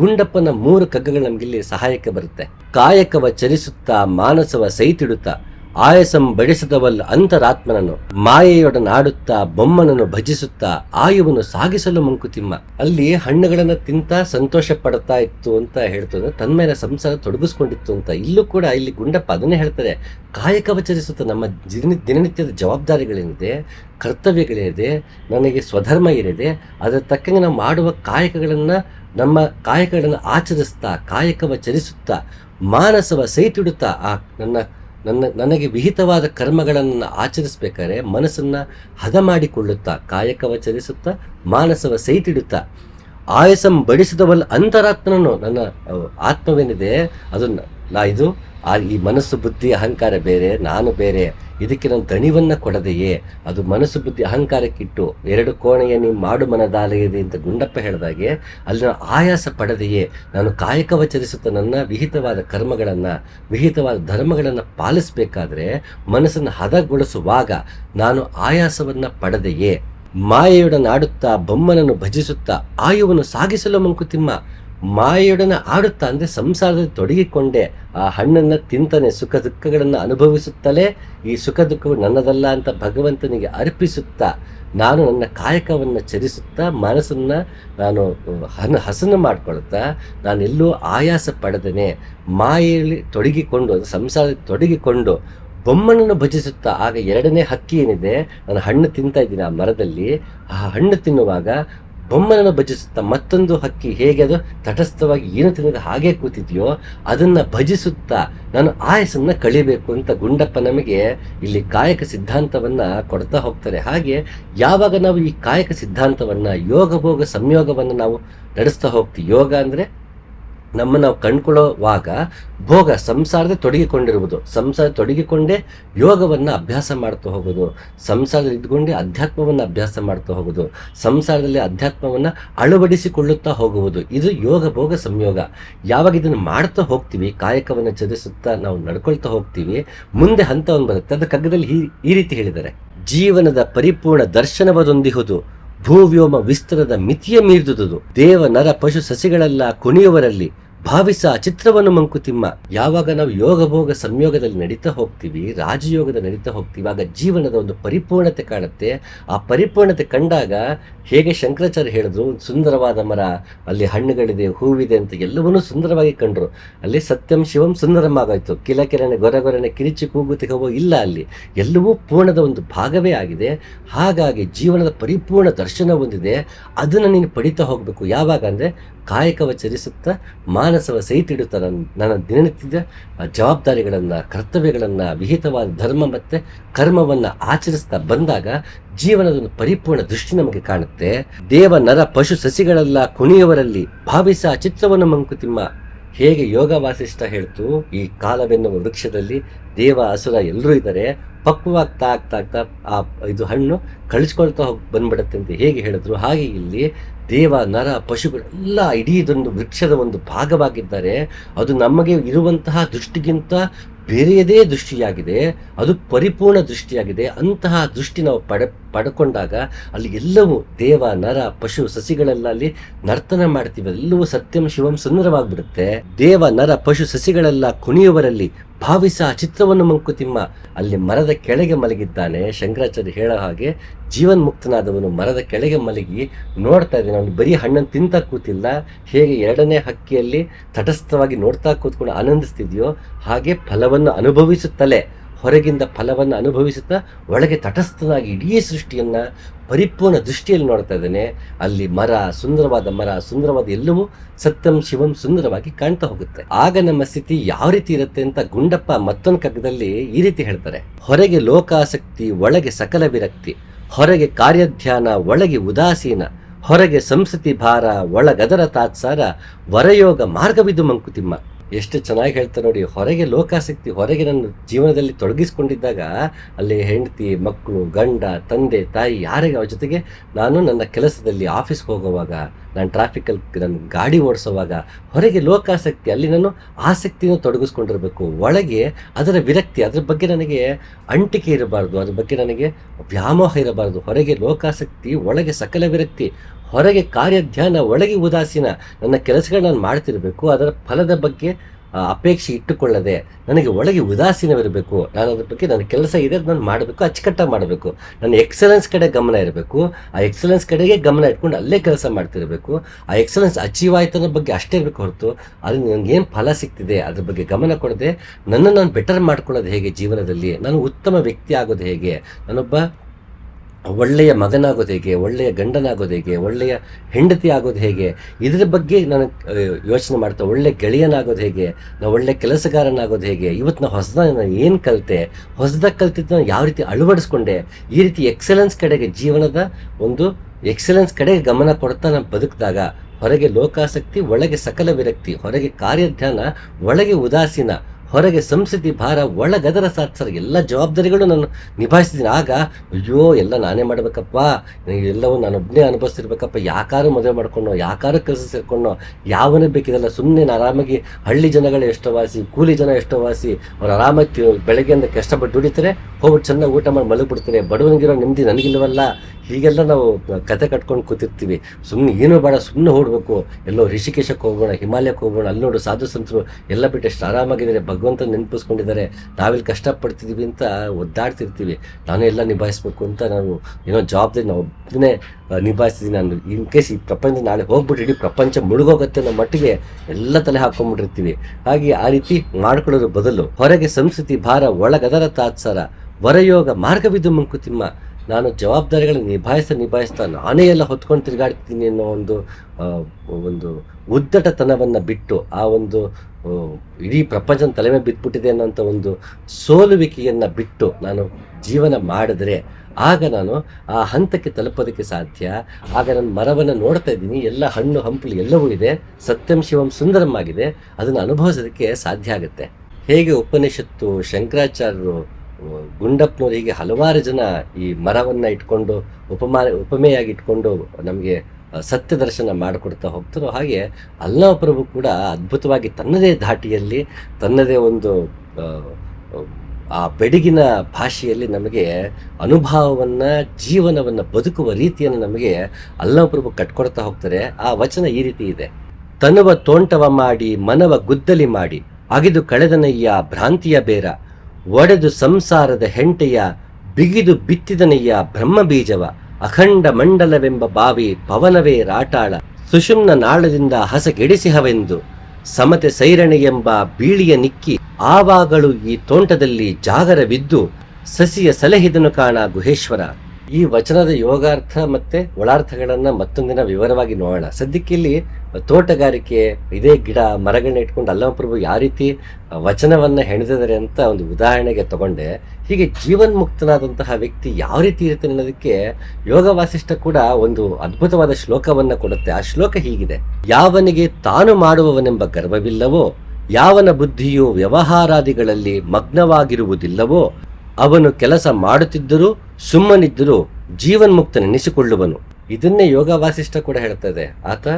ಗುಂಡಪ್ಪನ ಮೂರು ಕಗ್ಗಗಳು ನಮಗಿಲ್ಲಿ ಸಹಾಯಕ್ಕೆ ಬರುತ್ತೆ. ಕಾಯಕವ ಚರಿಸುತ್ತಾ ಮಾನಸವ ಸೈತಿಡುತ್ತಾ ಆಯಸಂ ಬಡಿಸದವಲ್ಲ ಅಂತರಾತ್ಮನನ್ನು, ಮಾಯೆಯೊಡನಾಡುತ್ತಾ ಬೊಮ್ಮನನ್ನು ಭಜಿಸುತ್ತಾ ಆಯುವನ್ನು ಸಾಗಿಸಲು ಮಂಕುತಿಮ್ಮ. ಅಲ್ಲಿ ಹಣ್ಣುಗಳನ್ನ ತಿಂತ ಸಂತೋಷ ಪಡ್ತಾ ಇತ್ತು ಅಂತ ಹೇಳ್ತದೆ ತನ್ಮೇಲೆ ಸಂಸಾರ ತೊಡಗಿಸ್ಕೊಂಡಿತ್ತು ಅಂತ. ಇಲ್ಲೂ ಕೂಡ ಇಲ್ಲಿ ಗುಂಡಪ್ಪ ಅದನ್ನೇ ಹೇಳ್ತಾರೆ ಕಾಯಕವಚರಿಸುತ್ತ ನಮ್ಮ ದಿನ, ದಿನನಿತ್ಯದ ಜವಾಬ್ದಾರಿಗಳೇನಿದೆ, ಕರ್ತವ್ಯಗಳೇನಿದೆ, ನನಗೆ ಸ್ವಧರ್ಮ ಏನಿದೆ, ಅದರ ತಕ್ಕಂಗೆ ನಾವು ಮಾಡುವ ಕಾಯಕಗಳನ್ನು, ನಮ್ಮ ಕಾಯಕಗಳನ್ನು ಆಚರಿಸ್ತಾ ಕಾಯಕವ ಚರಿಸುತ್ತಾ ಮಾನಸವ ಸೈತಿಡುತ್ತಾ ಆ ನನ್ನ ನನ್ನ ನನಗೆ ವಿಹಿತವಾದ ಕರ್ಮಗಳನ್ನು ಆಚರಿಸ್ಬೇಕಾದ್ರೆ ಮನಸ್ಸನ್ನು ಹದ ಮಾಡಿಕೊಳ್ಳುತ್ತಾ ಕಾಯಕವ ಚರಿಸುತ್ತಾ ಮಾನಸವ ಸೈತಿಡುತ್ತಾ ಆಯಸಂ ಬಡಿಸಿದವಲ್ಲ ಅಂತರಾತ್ಮನು ನನ್ನ ಆತ್ಮವೇನಿದೆ, ಅದು ನ- ಇದು, ಆ ಈ ಮನಸ್ಸು ಬುದ್ಧಿ ಅಹಂಕಾರ ಬೇರೆ, ನಾನು ಬೇರೆ, ಇದಕ್ಕೆ ನಾನು ದಣಿವನ್ನ ಕೊಡದೆಯೇ? ಅದು ಮನಸ್ಸು ಬುದ್ಧಿ ಅಹಂಕಾರಕ್ಕಿಟ್ಟು ಎರಡು ಕೋಣೆಯ ನೀ ಮಾಡು ಮನದಾಲಯದೆ ಅಂತ ಗುಂಡಪ್ಪ ಹೇಳಿದಾಗೆ, ಅಲ್ಲಿನ ಆಯಾಸ ಪಡೆದೆಯೇ? ನಾನು ಕಾಯಕವಚರಿಸುತ್ತ ನನ್ನ ವಿಹಿತವಾದ ಕರ್ಮಗಳನ್ನು, ವಿಹಿತವಾದ ಧರ್ಮಗಳನ್ನು ಪಾಲಿಸಬೇಕಾದ್ರೆ ಮನಸ್ಸನ್ನು ಹದಗೊಳಿಸುವಾಗ ನಾನು ಆಯಾಸವನ್ನು ಪಡದೆಯೇ? ಮಾಯೆಯೊಡನೆ ಆಡುತ್ತಾ, ಬೊಮ್ಮನನ್ನು ಭಜಿಸುತ್ತಾ, ಆಯುವನ್ನು ಸಾಗಿಸಲು ಮಂಕುತಿಮ್ಮ ಮಾಯೆಯೊಡನ ಆಡುತ್ತಾ ಅಂದರೆ ಸಂಸಾರದಲ್ಲಿ ತೊಡಗಿಕೊಂಡೆ, ಆ ಹಣ್ಣನ್ನು ತಿಂತಾನೆ, ಸುಖ ದುಃಖಗಳನ್ನು ಅನುಭವಿಸುತ್ತಲೇ, ಈ ಸುಖ ದುಃಖವು ನನ್ನದಲ್ಲ ಅಂತ ಭಗವಂತನಿಗೆ ಅರ್ಪಿಸುತ್ತಾ, ನಾನು ನನ್ನ ಕಾಯಕವನ್ನು ಚರಿಸುತ್ತಾ ಮನಸ್ಸನ್ನು ನಾನು ಹನ, ಹಸನ ಮಾಡಿಕೊಳ್ತಾ, ನಾನೆಲ್ಲೂ ಆಯಾಸ ಪಡೆದೇನೆ. ಮಾಯೆಯಲ್ಲಿ ತೊಡಗಿಕೊಂಡು, ಸಂಸಾರದಲ್ಲಿ ತೊಡಗಿಕೊಂಡು ಬೊಮ್ಮನನ್ನು ಭಜಿಸುತ್ತಾ ಆಗ ಎರಡನೇ ಹಕ್ಕಿ ಏನಿದೆ? ನಾನು ಹಣ್ಣು ತಿಂತಾ ಇದ್ದೀನಿ ಆ ಮರದಲ್ಲಿ. ಆ ಹಣ್ಣು ತಿನ್ನುವಾಗ ಬೊಮ್ಮನನ್ನು ಭಜಿಸುತ್ತಾ ಮತ್ತೊಂದು ಹಕ್ಕಿ ಹೇಗೆ? ಅದು ತಟಸ್ಥವಾಗಿ ಏನು ತಿನ್ನದ ಹಾಗೆ ಕೂತಿದೆಯೋ, ಅದನ್ನು ಭಜಿಸುತ್ತಾ ನಾನು ಆಯಸ್ಸನ್ನು ಕಳಿಬೇಕು ಅಂತ ಗುಂಡಪ್ಪ ನಮಗೆ ಇಲ್ಲಿ ಕಾಯಕ ಸಿದ್ಧಾಂತವನ್ನು ಕೊಡ್ತಾ ಹೋಗ್ತಾರೆ. ಹಾಗೆ ಯಾವಾಗ ನಾವು ಈ ಕಾಯಕ ಸಿದ್ಧಾಂತವನ್ನು ಯೋಗ ಭೋಗ ಸಂಯೋಗವನ್ನು ನಾವು ನಡೆಸ್ತಾ ಹೋಗ್ತೀವಿ? ಯೋಗ ಅಂದರೆ ನಮ್ಮ ನಾವು ಕಂಡುಕೊಳ್ಳುವಾಗ ಭೋಗ ಸಂಸಾರದ ತೊಡಗಿಕೊಂಡಿರುವುದು. ಸಂಸಾರ ತೊಡಗಿಕೊಂಡೇ ಯೋಗವನ್ನು ಅಭ್ಯಾಸ ಮಾಡ್ತಾ ಹೋಗೋದು. ಸಂಸಾರದಲ್ಲಿ ಇದ್ಕೊಂಡೇ ಅಧ್ಯಾತ್ಮವನ್ನು ಅಭ್ಯಾಸ ಮಾಡ್ತಾ ಹೋಗೋದು. ಸಂಸಾರದಲ್ಲಿ ಅಧ್ಯಾತ್ಮವನ್ನು ಅಳವಡಿಸಿಕೊಳ್ಳುತ್ತಾ ಹೋಗುವುದು. ಇದು ಯೋಗ ಭೋಗ ಸಂಯೋಗ. ಯಾವಾಗ ಇದನ್ನು ಮಾಡ್ತಾ ಹೋಗ್ತೀವಿ, ಕಾಯಕವನ್ನು ಚರಿಸುತ್ತಾ ನಾವು ನಡ್ಕೊಳ್ತಾ ಹೋಗ್ತೀವಿ, ಮುಂದೆ ಹಂತ ಒಂದು ಬರುತ್ತೆ. ಅದು ಕಗ್ಗದಲ್ಲಿ ಈ ಈ ರೀತಿ ಹೇಳಿದ್ದಾರೆ. ಜೀವನದ ಪರಿಪೂರ್ಣ ದರ್ಶನವದೊಂದಿಹುದು, ಭೂವ್ಯೋಮ ವಿಸ್ತರದ ಮಿತಿಯ ಮೀರಿದುದು ದೇವ, ನರ, ಪಶು, ಸಸಿಗಳೆಲ್ಲ ಕುಣಿಯುವರಲ್ಲಿ ಭಾವಿಸ ಚಿತ್ರವನ್ನು ಮಂಕುತಿಮ್ಮ. ಯಾವಾಗ ನಾವು ಯೋಗ ಭೋಗ ಸಂಯೋಗದಲ್ಲಿ ನಡೀತಾ ಹೋಗ್ತೀವಿ, ರಾಜಯೋಗದ ನಡೀತಾ ಹೋಗ್ತೀವಿ, ಆಗ ಜೀವನದ ಒಂದು ಪರಿಪೂರ್ಣತೆ ಕಾಣುತ್ತೆ. ಆ ಪರಿಪೂರ್ಣತೆ ಕಂಡಾಗ ಹೇಗೆ ಶಂಕರಾಚಾರ್ಯ ಹೇಳಿದ್ರು, ಸುಂದರವಾದ ಮರ, ಅಲ್ಲಿ ಹಣ್ಣುಗಳಿದೆ, ಹೂವಿದೆ ಅಂತ ಎಲ್ಲವನ್ನೂ ಸುಂದರವಾಗಿ ಕಂಡ್ರು. ಅಲ್ಲಿ ಸತ್ಯಂ ಶಿವಂ ಸುಂದರಂ ಆಗೋಯ್ತು. ಕಿಲಕಿರಣೆ, ಗೊರಗೊರನೆ, ಕಿರಿಚಿ ಕೂಗುತಿಗವೋ ಇಲ್ಲ ಅಲ್ಲಿ. ಎಲ್ಲವೂ ಪೂರ್ಣದ ಒಂದು ಭಾಗವೇ ಆಗಿದೆ. ಹಾಗಾಗಿ ಜೀವನದ ಪರಿಪೂರ್ಣ ದರ್ಶನ ಹೊಂದಿದೆ. ಅದನ್ನು ನೀನು ಪಡಿತಾ ಹೋಗಬೇಕು. ಯಾವಾಗ ಅಂದರೆ ಕಾಯಕವ ಚರಿಸುತ್ತಾ ಮಾನಸವ ಸಹಿತಿಡುತ್ತಾ ನನ್ನ ನನ್ನ ದಿನನಿತ್ಯದ ಜವಾಬ್ದಾರಿಗಳನ್ನು, ಕರ್ತವ್ಯಗಳನ್ನು, ವಿಹಿತವಾದ ಧರ್ಮ ಮತ್ತು ಕರ್ಮವನ್ನು ಆಚರಿಸ್ತಾ ಬಂದಾಗ ಜೀವನದ ಒಂದು ಪರಿಪೂರ್ಣ ದೃಷ್ಟಿ ನಮಗೆ ಕಾಣುತ್ತೆ. ದೇವ, ನರ, ಪಶು, ಸಸಿಗಳೆಲ್ಲ ಕುಣಿಯವರಲ್ಲಿ ಭಾವಿಸ ಚಿತ್ರವನ್ನು ಮಂಕುತಿಮ್ಮ ಹೇಗೆ ಯೋಗ ವಾಸಿಷ್ಠ ಹೇಳ್ತು. ಈ ಕಾಲವೆನ್ನುವ ವೃಕ್ಷದಲ್ಲಿ ದೇವ ಹಸುರ ಎಲ್ಲರೂ ಇದ್ದಾರೆ. ಪಕ್ವಾಗ್ತಾ ಆಗ್ತಾ ಆಗ್ತಾ ಆ ಇದು ಹಣ್ಣು ಕಳಿಸ್ಕೊಳ್ತಾ ಹೋಗಿ ಬಂದ್ಬಿಡುತ್ತೆ ಅಂತ ಹೇಗೆ ಹೇಳಿದ್ರು. ಹಾಗೆ ಇಲ್ಲಿ ದೇವ ನರ ಪಶುಗಳೆಲ್ಲ ಇಡೀ ಇದೊಂದು ವೃಕ್ಷದ ಒಂದು ಭಾಗವಾಗಿದ್ದಾರೆ. ಅದು ನಮಗೆ ಇರುವಂತಹ ದೃಷ್ಟಿಗಿಂತ ಬೇರೆಯದೇ ದೃಷ್ಟಿಯಾಗಿದೆ, ಅದು ಪರಿಪೂರ್ಣ ದೃಷ್ಟಿಯಾಗಿದೆ. ಅಂತಹ ದೃಷ್ಟಿ ನಾವು ಪಡ, ಪಡ್ಕೊಂಡಾಗ ಅಲ್ಲಿ ಎಲ್ಲವೂ ದೇವ, ನರ, ಪಶು, ಸಸಿಗಳೆಲ್ಲ ಅಲ್ಲಿ ನರ್ತನ ಮಾಡ್ತೀವಿ. ಎಲ್ಲವೂ ಸತ್ಯಂ, ಶಿವಂ ಸುಂದರವಾಗಿಬಿಡುತ್ತೆ. ದೇವ, ನರ, ಪಶು, ಸಸಿಗಳೆಲ್ಲ ಕುಣಿಯುವರಲ್ಲಿ ಭಾವಿಸ ಚಿತ್ರವನ್ನು ಮಂಕುತಿಮ್ಮ ಅಲ್ಲಿ ಮರದ ಕೆಳಗೆ ಮಲಗಿದ್ದಾನೆ. ಶಂಕರಾಚಾರ್ಯ ಹೇಳೋ ಹಾಗೆ ಜೀವನ್ ಮುಕ್ತನಾದವನು ಮರದ ಕೆಳಗೆ ಮಲಗಿ ನೋಡ್ತಾ ಇದ್ದಾನೆ. ಅವನು ಬರೀ ಹಣ್ಣನ್ನು ತಿಂತ ಕೂತಿಲ್ಲ. ಹೇಗೆ ಎರಡನೇ ಹಕ್ಕಿಯಲ್ಲಿ ತಟಸ್ಥವಾಗಿ ನೋಡ್ತಾ ಕೂತ್ಕೊಂಡು ಆನಂದಿಸ್ತಿದೆಯೋ ಹಾಗೆ ಫಲವನ್ನು ಅನುಭವಿಸುತ್ತಲೇ ಹೊರಗಿಂದ ಫಲವನ್ನು ಅನುಭವಿಸುತ್ತಾ ಒಳಗೆ ತಟಸ್ಥನಾಗಿ ಇಡೀ ಸೃಷ್ಟಿಯನ್ನು ಪರಿಪೂರ್ಣ ದೃಷ್ಟಿಯಲ್ಲಿ ನೋಡ್ತಾ ಇದ್ದಾನೆ. ಅಲ್ಲಿ ಮರ, ಸುಂದರವಾದ ಮರ, ಸುಂದರವಾದ ಎಲ್ಲವೂ ಸತ್ಯಂ ಶಿವಂ ಸುಂದರವಾಗಿ ಕಾಣ್ತಾ ಹೋಗುತ್ತೆ. ಆಗ ನಮ್ಮ ಸ್ಥಿತಿ ಯಾವ ರೀತಿ ಇರುತ್ತೆ ಅಂತ ಗುಂಡಪ್ಪ ಮತ್ತೊಂದು ಕಗ್ಗದಲ್ಲಿ ಈ ರೀತಿ ಹೇಳ್ತಾರೆ. ಹೊರಗೆ ಲೋಕಾಸಕ್ತಿ, ಒಳಗೆ ಸಕಲ ವಿರಕ್ತಿ, ಹೊರಗೆ ಕಾರ್ಯಧ್ಯಾನ, ಒಳಗೆ ಉದಾಸೀನ, ಹೊರಗೆ ಸಂಸ್ಕೃತಿ ಭಾರ, ಒಳಗದರ ತಾತ್ಸಾರ, ವರಯೋಗ ಮಾರ್ಗವಿದು ಮಂಕುತಿಮ್ಮ. ಎಷ್ಟು ಚೆನ್ನಾಗಿ ಹೇಳ್ತಾರೆ ನೋಡಿ, ಹೊರಗೆ ಲೋಕಾಸಕ್ತಿ, ಹೊರಗೆ ನನ್ನ ಜೀವನದಲ್ಲಿ ತೊಡಗಿಸ್ಕೊಂಡಿದ್ದಾಗ ಅಲ್ಲಿ ಹೆಂಡತಿ, ಮಕ್ಕಳು, ಗಂಡ, ತಂದೆ, ತಾಯಿ ಯಾರಿಗೆ ಅವ್ರ ಜೊತೆಗೆ ನಾನು ನನ್ನ ಕೆಲಸದಲ್ಲಿ ಆಫೀಸ್ಗೆ ಹೋಗುವಾಗ, ನಾನು ಟ್ರಾಫಿಕಲ್ಲಿ ನನ್ನ ಗಾಡಿ ಓಡಿಸುವಾಗ ಹೊರಗೆ ಲೋಕಾಸಕ್ತಿ, ಅಲ್ಲಿ ನಾನು ಆಸಕ್ತಿಯನ್ನು ತೊಡಗಿಸ್ಕೊಂಡಿರಬೇಕು. ಒಳಗೆ ಅದರ ವಿರಕ್ತಿ, ಅದರ ಬಗ್ಗೆ ನನಗೆ ಅಂಟಿಕೆ ಇರಬಾರ್ದು, ಅದ್ರ ಬಗ್ಗೆ ನನಗೆ ವ್ಯಾಮೋಹ ಇರಬಾರ್ದು. ಹೊರಗೆ ಲೋಕಾಸಕ್ತಿ, ಒಳಗೆ ಸಕಲ ವಿರಕ್ತಿ ಹೊರಗೆ ಕಾರ್ಯ ಧ್ಯಾನ ಒಳಗೆ ಉದಾಸೀನ ನನ್ನ ಕೆಲಸಗಳನ್ನ ನಾನು ಮಾಡ್ತಿರಬೇಕು, ಅದರ ಫಲದ ಬಗ್ಗೆ ಅಪೇಕ್ಷೆ ಇಟ್ಟುಕೊಳ್ಳದೆ ನನಗೆ ಒಳಗೆ ಉದಾಸೀನವಿರಬೇಕು. ನಾನು ಅದ್ರ ಬಗ್ಗೆ ನನ್ನ ಕೆಲಸ ಇದೆ ನಾನು ಮಾಡಬೇಕು, ಅಚ್ಚುಕಟ್ಟಾಗಿ ಮಾಡಬೇಕು. ನನ್ನ ಎಕ್ಸಲೆನ್ಸ್ ಕಡೆ ಗಮನ ಇರಬೇಕು. ಆ ಎಕ್ಸಲೆನ್ಸ್ ಕಡೆಗೆ ಗಮನ ಇಟ್ಕೊಂಡು ಅಲ್ಲೇ ಕೆಲಸ ಮಾಡ್ತಿರಬೇಕು. ಆ ಎಕ್ಸಲೆನ್ಸ್ ಅಚೀವ್ ಆಯ್ತು ಅನ್ನೋ ಬಗ್ಗೆ ಅಷ್ಟೇ ಇರಬೇಕು ಹೊರತು ಅದು ನನಗೆ ಏನು ಫಲ ಸಿಗ್ತಿದೆ ಅದ್ರ ಬಗ್ಗೆ ಗಮನ ಕೊಡದೆ, ನನ್ನನ್ನು ನಾನು ಬೆಟರ್ ಮಾಡ್ಕೊಳ್ಳೋದು ಹೇಗೆ ಜೀವನದಲ್ಲಿ? ನಾನು ಉತ್ತಮ ವ್ಯಕ್ತಿ ಆಗೋದು ಹೇಗೆ? ನಾನೊಬ್ಬ ಒಳ್ಳೆಯ ಮಗನಾಗೋದು ಹೇಗೆ, ಒಳ್ಳೆಯ ಗಂಡನಾಗೋದು ಹೇಗೆ, ಒಳ್ಳೆಯ ಹೆಂಡತಿ ಆಗೋದು ಹೇಗೆ, ಇದರ ಬಗ್ಗೆ ನಾನು ಯೋಚನೆ ಮಾಡ್ತಾ, ಒಳ್ಳೆ ಗೆಳೆಯನಾಗೋದು ಹೇಗೆ, ನಾವು ಒಳ್ಳೆ ಕೆಲಸಗಾರನಾಗೋದು ಹೇಗೆ ಇವತ್ತು ನಾವು ಹೊಸದಾಗಿ ನಾನು ಏನು ಕಲಿತೆ ಹೊಸದಾಗಿ ಕಲ್ತಿದ್ದು ನಾನು ಯಾವ ರೀತಿ ಅಳವಡಿಸ್ಕೊಂಡೆ, ಈ ರೀತಿ ಎಕ್ಸಲೆನ್ಸ್ ಕಡೆಗೆ ಜೀವನದ ಒಂದು ಎಕ್ಸಲೆನ್ಸ್ ಕಡೆಗೆ ಗಮನ ಕೊಡ್ತಾ ನಾನು ಬದುಕಿದಾಗ, ಹೊರಗೆ ಲೋಕಾಸಕ್ತಿ, ಒಳಗೆ ಸಕಲ ವಿರಕ್ತಿ, ಹೊರಗೆ ಕಾರ್ಯಧ್ಯಾನ, ಒಳಗೆ ಉದಾಸೀನ ಹೊರಗೆ ಸಂಸ್ಕೃತಿ ಭಾರ, ಒಳಗದರ ಸಾತ್ಸರ ಎಲ್ಲ ಜವಾಬ್ದಾರಿಗಳು ನಾನು ನಿಭಾಯಿಸಿದ್ದೀನಿ ಆಗ, ಅಯ್ಯೋ, ಎಲ್ಲ ನಾನೇ ಮಾಡಬೇಕಪ್ಪ, ಎಲ್ಲವೂ ನಾನು ಒಬ್ಬನೇ ಅನುಭವಿಸ್ತಿರ್ಬೇಕಪ್ಪ, ಯಾಕಾರು ಮದುವೆ ಮಾಡ್ಕೊಂಡು ಯಾಕಾರು ಕೆಲಸ ಸೇರ್ಕೊಂಡು ಯಾವನೇ ಬೇಕಿದಲ್ಲ ಸುಮ್ಮನೆ ನಾನು ಆರಾಮಾಗಿ ಹಳ್ಳಿ ಜನಗಳು ಎಷ್ಟೋ ವಾಸಿ, ಕೂಲಿ ಜನ ಎಷ್ಟೋ ವಾಸಿ, ಅವ್ರು ಆರಾಮಾಗಿ ಬೆಳಗ್ಗೆಯಿಂದ ಕಷ್ಟಪಟ್ಟು ದುಡಿತಾರೆ, ಹೋಗ್ಬಿಟ್ಟು ಚೆನ್ನಾಗಿ ಊಟ ಮಾಡಿ ಮಲಗಿಬಿಡ್ತಾರೆ. ಬಡವನಿಗಿರೋ ನೆಮ್ಮದಿ ನನಗಿಲ್ವಲ್ಲ ಹೀಗೆಲ್ಲ ನಾವು ಕತೆ ಕಟ್ಕೊಂಡು ಕೂತಿರ್ತೀವಿ. ಸುಮ್ಮನೆ ಏನೂ ಬೇಡ ಸುಮ್ಮನೆ ಓಡಬೇಕು. ಎಲ್ಲೋ ಋಷಿಕೇಶಕ್ಕೆ ಹೋಗೋಣ, ಹಿಮಾಲಯಕ್ಕೆ ಹೋಗೋಣ, ಅಲ್ಲಿ ನೋಡು ಸಾಧು ಸಂತರು ಎಲ್ಲ ಬಿಟ್ಟು ಎಷ್ಟು ಆರಾಮಾಗಿದ್ದಾರೆ. ಭಗವಂತ ನೆನಪಿಸ್ಕೊಂಡಿದ್ದಾರೆ. ನಾವಿಲ್ಲಿ ಕಷ್ಟಪಡ್ತಿದ್ದೀವಿ ಅಂತ ಒದ್ದಾಡ್ತಿರ್ತೀವಿ. ನಾನು ಎಲ್ಲ ನಿಭಾಯಿಸ್ಬೇಕು ಅಂತ ನಾನು ಏನೋ ಜವಾಬ್ದಾರಿ ನಾವು ಒಬ್ಬನೇ ನಿಭಾಯಿಸ್ತಿದ್ದೀನಿ ನಾನು. ಇನ್ ಕೇಸ್ ಈ ಪ್ರಪಂಚ ನಾಳೆ ಹೋಗ್ಬಿಟ್ಟು ಇಡೀ ಪ್ರಪಂಚ ಮುಳುಗೋಗತ್ತೆ ಅನ್ನೋ ಮಟ್ಟಿಗೆ ಎಲ್ಲ ತಲೆ ಹಾಕೊಂಡ್ಬಿಟ್ಟಿರ್ತೀವಿ ಹಾಗೆ ಆ ರೀತಿ ಮಾಡ್ಕೊಳ್ಳೋದ್ರ ಬದಲು ಹೊರಗೆ ಸಂಸ್ಕೃತಿ, ಭಾರ, ಒಳಗದರ ತಾತ್ಸಾರ, ವರಯೋಗ ಮಾರ್ಗವಿದು ಮಂಕುತಿಮ್ಮ ನಾನು ಜವಾಬ್ದಾರಿಗಳನ್ನು ನಿಭಾಯಿಸ್ತಾ ನಿಭಾಯಿಸ್ತಾ ನಾನೇ ಎಲ್ಲ ಹೊತ್ಕೊಂಡು ತಿರುಗಾಡ್ತೀನಿ ಅನ್ನೋ ಒಂದು ಒಂದು ಉದ್ದಟತನವನ್ನು ಬಿಟ್ಟು, ಆ ಒಂದು ಇಡೀ ಪ್ರಪಂಚದ ತಲೆ ಮೇಲೆ ಬಿದ್ದುಬಿಟ್ಟಿದೆ ಅನ್ನೋಂಥ ಒಂದು ಸೋಲುವಿಕೆಯನ್ನು ಬಿಟ್ಟು ನಾನು ಜೀವನ ಮಾಡಿದ್ರೆ, ಆಗ ನಾನು ಆ ಹಂತಕ್ಕೆ ತಲುಪೋದಕ್ಕೆ ಸಾಧ್ಯ. ಆಗ ನಾನು ಮರವನ್ನು ನೋಡ್ತಾ ಇದ್ದೀನಿ, ಎಲ್ಲ ಹಣ್ಣು, ಹಂಪಲು ಎಲ್ಲವೂ ಇದೆ, ಸತ್ಯಂ ಶಿವಂ ಸುಂದರಂ ಆಗಿದೆ, ಅದನ್ನು ಅನುಭವಿಸೋದಕ್ಕೆ ಸಾಧ್ಯ ಆಗುತ್ತೆ. ಹೇಗೆ ಉಪನಿಷತ್ತು, ಶಂಕರಾಚಾರ್ಯರು ಗುಂಡಪ್ಪನವರು ಹೀಗೆ ಹಲವಾರು ಜನ ಈ ಮರವನ್ನು ಇಟ್ಕೊಂಡು ಉಪಮಾ ಉಪಮೆಯಾಗಿ ಇಟ್ಕೊಂಡು ನಮಗೆ ಸತ್ಯ ದರ್ಶನ ಮಾಡಿಕೊಡ್ತಾ ಹೋಗ್ತಾರೋ ಹಾಗೆ ಪ್ರಭು ಕೂಡ ಅದ್ಭುತವಾಗಿ ತನ್ನದೇ ಧಾಟಿಯಲ್ಲಿ ತನ್ನದೇ ಒಂದು ಆ, ಬೆಡಗಿನ ಭಾಷೆಯಲ್ಲಿ ನಮಗೆ ಅನುಭವವನ್ನು ಜೀವನವನ್ನು ಬದುಕುವ ರೀತಿಯನ್ನು ನಮಗೆ ಪ್ರಭು ಕಟ್ಕೊಡ್ತಾ ಹೋಗ್ತಾರೆ. ಆ ವಚನ ಈ ರೀತಿ ಇದೆ. ತನವ ತೋಂಟವ ಮಾಡಿ ಮನವ ಗುದ್ದಲಿ ಮಾಡಿ ಅಗಿದು ಕಳೆದನಯ್ಯ ಭ್ರಾಂತಿಯ ಬೇರ ಒಡೆದು ಸಂಸಾರದ ಹೆಂಟೆಯ ಬಿಗಿದು ಬಿತ್ತಿದನೆಯ ಬ್ರಹ್ಮ ಬೀಜವ ಅಖಂಡ ಮಂಡಲವೆಂಬ ಬಾವಿ ಪವನವೇ ರಾಟಾಳ, ಸುಷುಮ್ನ ನಾಳದಿಂದ ಹಸಗೆಡಿಸಿಹವೆಂದು ಸಮತೆ ಸೈರಣೆ ಎಂಬ ಬೀಳಿಯ ನಿಕ್ಕಿ ಆವಾಗಳು ಈ ತೋಂಟದಲ್ಲಿ ಜಾಗರವಿದ್ದು ಸಸಿಯ ಸಲಹಿದನು ಕಾಣ ಗುಹೇಶ್ವರ ಈ ವಚನದ ಯೋಗಾರ್ಥ ಮತ್ತೆ ಒಳಾರ್ಥಗಳನ್ನ ಮತ್ತೊಂದಿನ ವಿವರವಾಗಿ ನೋಡೋಣ. ಸದ್ಯಕ್ಕೆ ಇಲ್ಲಿ ತೋಟಗಾರಿಕೆ, ಇದೇ ಗಿಡ, ಮರಗಳನ್ನ ಇಟ್ಕೊಂಡು ಅಲ್ಲಮಪ್ರಭು ಯಾವ ರೀತಿ ವಚನವನ್ನ ಹೆಣೆದಿದ್ದಾರೆ ಅಂತ ಒಂದು ಉದಾಹರಣೆಗೆ ತಗೊಂಡೆ. ಹೀಗೆ ಜೀವನ್ಮುಕ್ತನಾದಂತಹ ವ್ಯಕ್ತಿ ಯಾವ ರೀತಿ ಇರುತ್ತೆ ಅನ್ನೋದಕ್ಕೆ ಯೋಗ ವಾಸಿಷ್ಠ ಕೂಡ ಒಂದು ಅದ್ಭುತವಾದ ಶ್ಲೋಕವನ್ನ ಕೊಡುತ್ತೆ. ಆ ಶ್ಲೋಕ ಹೀಗಿದೆ. ಯಾವನಿಗೆ ತಾನು ಮಾಡುವವನೆಂಬ ಗರ್ವವಿಲ್ಲವೋ, ಯಾವನ ಬುದ್ಧಿಯು ವ್ಯವಹಾರಾದಿಗಳಲ್ಲಿ ಮಗ್ನವಾಗಿರುವುದಿಲ್ಲವೋ, ಅವನು ಕೆಲಸ ಮಾಡುತ್ತಿದ್ದರೂ ಸುಮ್ಮನಿದ್ದರೂ ಜೀವನ್ಮುಕ್ತನೆನಿಸಿಕೊಳ್ಳುವನು. ಇದನ್ನೇ ಯೋಗ ವಾಸಿಷ್ಠ ಕೂಡ ಹೇಳ್ತದೆ. ಆತ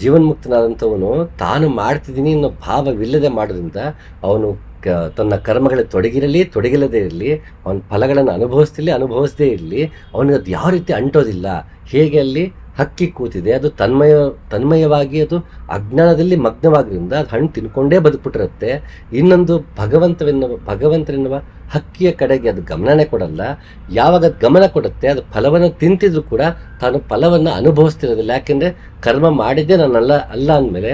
ಜೀವನ್ಮುಕ್ತನಾದಂಥವನು, ತಾನು ಮಾಡ್ತಿದ್ದೀನಿ ಅನ್ನೋ ಭಾವವಿಲ್ಲದೆ ಮಾಡೋದ್ರಿಂದ ಅವನು ತನ್ನ ಕರ್ಮಗಳಲ್ಲಿ ತೊಡಗಿರಲಿ, ತೊಡಗಿಲ್ಲದೆ ಇರಲಿ, ಅವನ ಫಲಗಳನ್ನು ಅನುಭವಿಸ್ತಿರಲಿ, ಅನುಭವಿಸದೇ ಇರಲಿ ಅವನಿಗೆ ಅದು ಯಾವ ರೀತಿ ಅಂಟೋದಿಲ್ಲ. ಹೇಗೆ ಅಲ್ಲಿ? ಹಕ್ಕಿ ಕೂತಿದೆ. ಅದು ತನ್ಮಯ, ತನ್ಮಯವಾಗಿ ಅದು ಅಜ್ಞಾನದಲ್ಲಿ ಮಗ್ನವಾಗಿರಿಂದ ಅದು ಹಣ್ಣು ತಿನ್ಕೊಂಡೇ ಬದುಕ್ಬಿಟ್ಟಿರುತ್ತೆ. ಇನ್ನೊಂದು ಭಗವಂತವೆನ್ನುವ ಭಗವಂತನೆನ್ನುವ ಹಕ್ಕಿಯ ಕಡೆಗೆ ಅದು ಗಮನನೇ ಕೊಡಲ್ಲ. ಯಾವಾಗ ಅದು ಗಮನ ಕೊಡುತ್ತೆ, ಅದು ಫಲವನ್ನು ತಿಂತಿದ್ರು ಕೂಡ ತಾನು ಫಲವನ್ನು ಅನುಭವಿಸ್ತಿರೋದಿಲ್ಲ. ಯಾಕೆಂದರೆ ಕರ್ಮ ಮಾಡಿದ್ದೆ ನಾನಲ್ಲ ಅಲ್ಲ ಅಂದಮೇಲೆ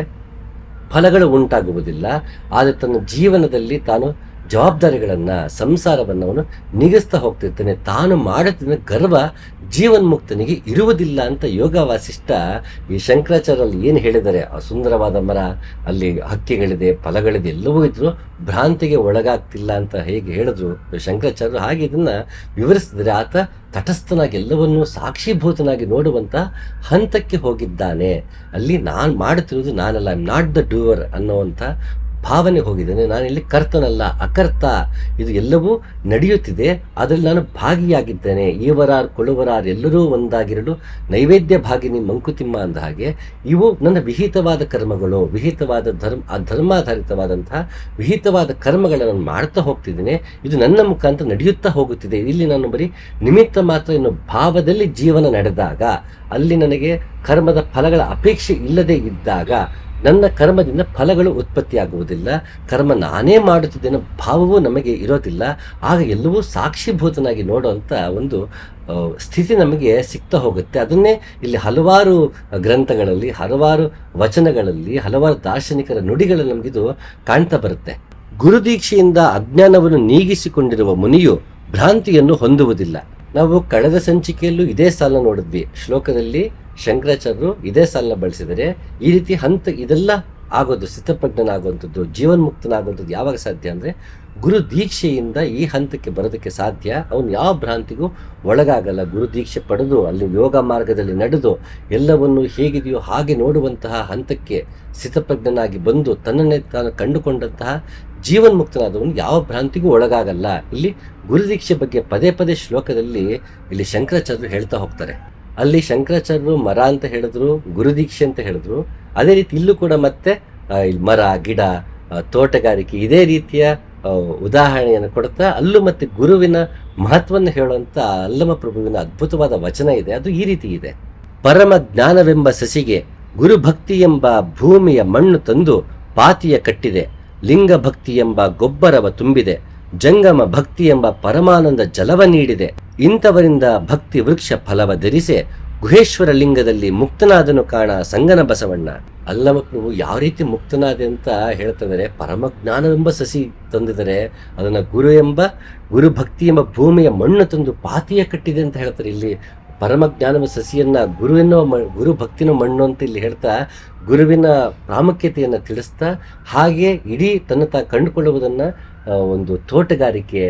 ಫಲಗಳು ಉಂಟಾಗುವುದಿಲ್ಲ. ಆದರೆ ತನ್ನ ಜೀವನದಲ್ಲಿ ತಾನು ಜವಾಬ್ದಾರಿಗಳನ್ನು, ಸಂಸಾರವನ್ನು ಅವನು ನಿಗಿಸ್ತಾ ಹೋಗ್ತಿರ್ತಾನೆ. ತಾನು ಮಾಡುತ್ತಿದ್ದ ಗರ್ವ ಜೀವನ್ಮುಕ್ತನಿಗೆ ಇರುವುದಿಲ್ಲ ಅಂತ ಯೋಗ ವಾಸಿಷ್ಠ ಈ ಶಂಕರಾಚಾರ್ಯಲ್ಲಿ ಏನು ಹೇಳಿದ್ದಾರೆ? ಆ ಸುಂದರವಾದ ಮರ, ಅಲ್ಲಿ ಹಕ್ಕಿಗಳಿದೆ, ಫಲಗಳಿದೆ, ಎಲ್ಲವೂ ಇದ್ರು ಭ್ರಾಂತಿಗೆ ಒಳಗಾಗ್ತಿಲ್ಲ ಅಂತ ಹೇಗೆ ಹೇಳಿದ್ರು ಶಂಕರಾಚಾರ್ಯರು. ಹಾಗೆ ಇದನ್ನ ವಿವರಿಸಿದರೆ ಆತ ತಟಸ್ಥನಾಗಿ ಎಲ್ಲವನ್ನೂ ಸಾಕ್ಷೀಭೂತನಾಗಿ ನೋಡುವಂತ ಹಂತಕ್ಕೆ ಹೋಗಿದ್ದಾನೆ. ಅಲ್ಲಿ ನಾನು ಮಾಡುತ್ತಿರುವುದು ನಾನಲ್ಲ ಐ ನಾಟ್ ದ ಡೂವರ್ ಅನ್ನುವಂಥ ಭಾವನೆ ಹೋಗಿದ್ದೇನೆ. ನಾನಿಲ್ಲಿ ಕರ್ತನಲ್ಲ, ಅಕರ್ತ. ಇದು ಎಲ್ಲವೂ ನಡೆಯುತ್ತಿದೆ. ಅದರಲ್ಲಿ ನಾನು ಭಾಗಿಯಾಗಿದ್ದೇನೆ. ಈವರಾರ್, ಕೊಳುವರಾರ್ ಎಲ್ಲರೂ ಒಂದಾಗಿರಲು ನೈವೇದ್ಯ ಭಾಗಿನಿ ಮಂಕುತಿಮ್ಮ ಅಂದ ಹಾಗೆ, ಇವು ನನ್ನ ವಿಹಿತವಾದ ಕರ್ಮಗಳು. ವಿಹಿತವಾದ ಧರ್ಮ ಧರ್ಮಾಧಾರಿತವಾದಂತಹ ವಿಹಿತವಾದ ಕರ್ಮಗಳನ್ನು ನಾನು ಮಾಡ್ತಾ ಹೋಗ್ತಿದ್ದೇನೆ. ಇದು ನನ್ನ ಮುಖಾಂತರ ನಡೆಯುತ್ತಾ ಹೋಗುತ್ತಿದೆ. ಇಲ್ಲಿ ನಾನು ಬರೀ ನಿಮಿತ್ತ ಮಾತ್ರ ಇನ್ನು ಭಾವದಲ್ಲಿ ಜೀವನ ನಡೆದಾಗ, ಅಲ್ಲಿ ನನಗೆ ಕರ್ಮದ ಫಲಗಳ ಅಪೇಕ್ಷೆ ಇಲ್ಲದೆ ಇದ್ದಾಗ ನನ್ನ ಕರ್ಮದಿಂದ ಫಲಗಳು ಉತ್ಪತ್ತಿಯಾಗುವುದಿಲ್ಲ. ಕರ್ಮ ನಾನೇ ಮಾಡುತ್ತಿದ್ದೇನೆ, ಭಾವವೂ ನಮಗೆ ಇರೋದಿಲ್ಲ. ಆಗ ಎಲ್ಲವೂ ಸಾಕ್ಷಿಭೂತನಾಗಿ ನೋಡುವಂಥ ಒಂದು ಸ್ಥಿತಿ ನಮಗೆ ಸಿಗ್ತಾ ಹೋಗುತ್ತೆ. ಅದನ್ನೇ ಇಲ್ಲಿ ಹಲವಾರು ಗ್ರಂಥಗಳಲ್ಲಿ, ಹಲವಾರು ವಚನಗಳಲ್ಲಿ, ಹಲವಾರು ದಾರ್ಶನಿಕರ ನುಡಿಗಳಲ್ಲಿ ನಮಗಿದು ಕಾಣ್ತಾ ಬರುತ್ತೆ. ಗುರುದೀಕ್ಷೆಯಿಂದ ಅಜ್ಞಾನವನ್ನು ನೀಗಿಸಿಕೊಂಡಿರುವ ಮುನಿಯು ಭ್ರಾಂತಿಯನ್ನು ಹೊಂದುವುದಿಲ್ಲ. ನಾವು ಕಳೆದ ಸಂಚಿಕೆಯಲ್ಲೂ ಇದೇ ಸಾಲ ನೋಡಿದ್ವಿ. ಶ್ಲೋಕದಲ್ಲಿ ಶಂಕರಾಚಾರ್ಯರು ಇದೇ ಸಾಲನ್ನ ಬಳಸಿದರೆ ಈ ರೀತಿ ಹಂತ ಇದೆಲ್ಲ ಆಗೋದು ಸ್ಥಿತಪ್ರಜ್ಞನಾಗುವಂಥದ್ದು ಜೀವನ್ಮುಕ್ತನಾಗುವಂಥದ್ದು ಯಾವಾಗ ಸಾಧ್ಯ ಅಂದರೆ ಗುರು ದೀಕ್ಷೆಯಿಂದ ಈ ಹಂತಕ್ಕೆ ಬರೋದಕ್ಕೆ ಸಾಧ್ಯ. ಅವನು ಯಾವ ಭ್ರಾಂತಿಗೂ ಒಳಗಾಗಲ್ಲ. ಗುರು ದೀಕ್ಷೆ ಪಡೆದು, ಅಲ್ಲಿ ಯೋಗ ಮಾರ್ಗದಲ್ಲಿ ನಡೆದು, ಎಲ್ಲವನ್ನು ಹೇಗಿದೆಯೋ ಹಾಗೆ ನೋಡುವಂತಹ ಹಂತಕ್ಕೆ ಸ್ಥಿತಪ್ರಜ್ಞನಾಗಿ ಬಂದು ತನ್ನನ್ನೇ ತಾನು ಕಂಡುಕೊಂಡಂತಹ ಜೀವನ್ಮುಕ್ತನಾದವನು ಯಾವ ಭ್ರಾಂತಿಗೂ ಒಳಗಾಗಲ್ಲ. ಇಲ್ಲಿ ಗುರುದೀಕ್ಷೆ ಬಗ್ಗೆ ಪದೇ ಪದೇ ಶ್ಲೋಕದಲ್ಲಿ ಇಲ್ಲಿ ಶಂಕರಾಚಾರ್ಯರು ಹೇಳ್ತಾ ಹೋಗ್ತಾರೆ. ಅಲ್ಲಿ ಶಂಕರಾಚಾರ್ಯರು ಮರ ಅಂತ ಹೇಳಿದ್ರು ಗುರುದೀಕ್ಷೆ ಅಂತ ಹೇಳಿದ್ರು. ಅದೇ ರೀತಿ ಇಲ್ಲೂ ಕೂಡ ಮತ್ತೆ ಮರ, ಗಿಡ ತೋಟಗಾರಿಕೆ ಇದೇ ರೀತಿಯ ಉದಾಹರಣೆಯನ್ನು ಕೊಡ್ತಾ ಅಲ್ಲೂ ಮತ್ತೆ ಗುರುವಿನ ಮಹತ್ವವನ್ನು ಹೇಳುವಂತ ಅಲ್ಲಮ ಪ್ರಭುವಿನ ಅದ್ಭುತವಾದ ವಚನ ಇದೆ. ಅದು ಈ ರೀತಿ ಇದೆ. ಪರಮ ಜ್ಞಾನವೆಂಬ ಸಸಿಗೆ ಗುರುಭಕ್ತಿ ಎಂಬ ಭೂಮಿಯ ಮಣ್ಣು ತಂದು ಪಾತಿಯ ಕಟ್ಟಿದೆ. ಲಿಂಗ ಭಕ್ತಿ ಎಂಬ ಗೊಬ್ಬರವ ತುಂಬಿದೆ. ಜಂಗಮ ಭಕ್ತಿ ಎಂಬ ಪರಮಾನಂದ ಜಲವ ನೀಡಿದೆ. ಇಂಥವರಿಂದ ಭಕ್ತಿ ವೃಕ್ಷ ಫಲವ ಧರಿಸೆ ಗುಹೇಶ್ವರ ಲಿಂಗದಲ್ಲಿ ಮುಕ್ತನಾದನು ಕಾಣ ಸಂಗನ ಬಸವಣ್ಣ. ಅಲ್ಲಮ ಪ್ರಭು ಯಾವ ರೀತಿ ಮುಕ್ತನಾದೆ ಅಂತ ಹೇಳ್ತಿದ್ದಾರೆ ಪರಮ ಜ್ಞಾನವೆಂಬ ಸಸಿ ತಂದಿದರೆ ಅದನ್ನು ಗುರು ಎಂಬ, ಗುರು ಭಕ್ತಿ ಎಂಬ ಭೂಮಿಯ ಮಣ್ಣು ತಂದು ಪಾತಿಯ ಕಟ್ಟಿದೆ ಅಂತ ಹೇಳ್ತಾರೆ. ಇಲ್ಲಿ ಪರಮ ಜ್ಞಾನವ ಸಸಿಯನ್ನ ಗುರು ಭಕ್ತಿನ ಮಣ್ಣು ಅಂತ ಇಲ್ಲಿ ಹೇಳ್ತಾ ಗುರುವಿನ ಪ್ರಾಮುಖ್ಯತೆಯನ್ನು ತಿಳಿಸ್ತಾ ಹಾಗೆ ಇಡೀ ತನ್ನ ತ ಕಂಡುಕೊಳ್ಳುವುದನ್ನು ಒಂದು ತೋಟಗಾರಿಕೆ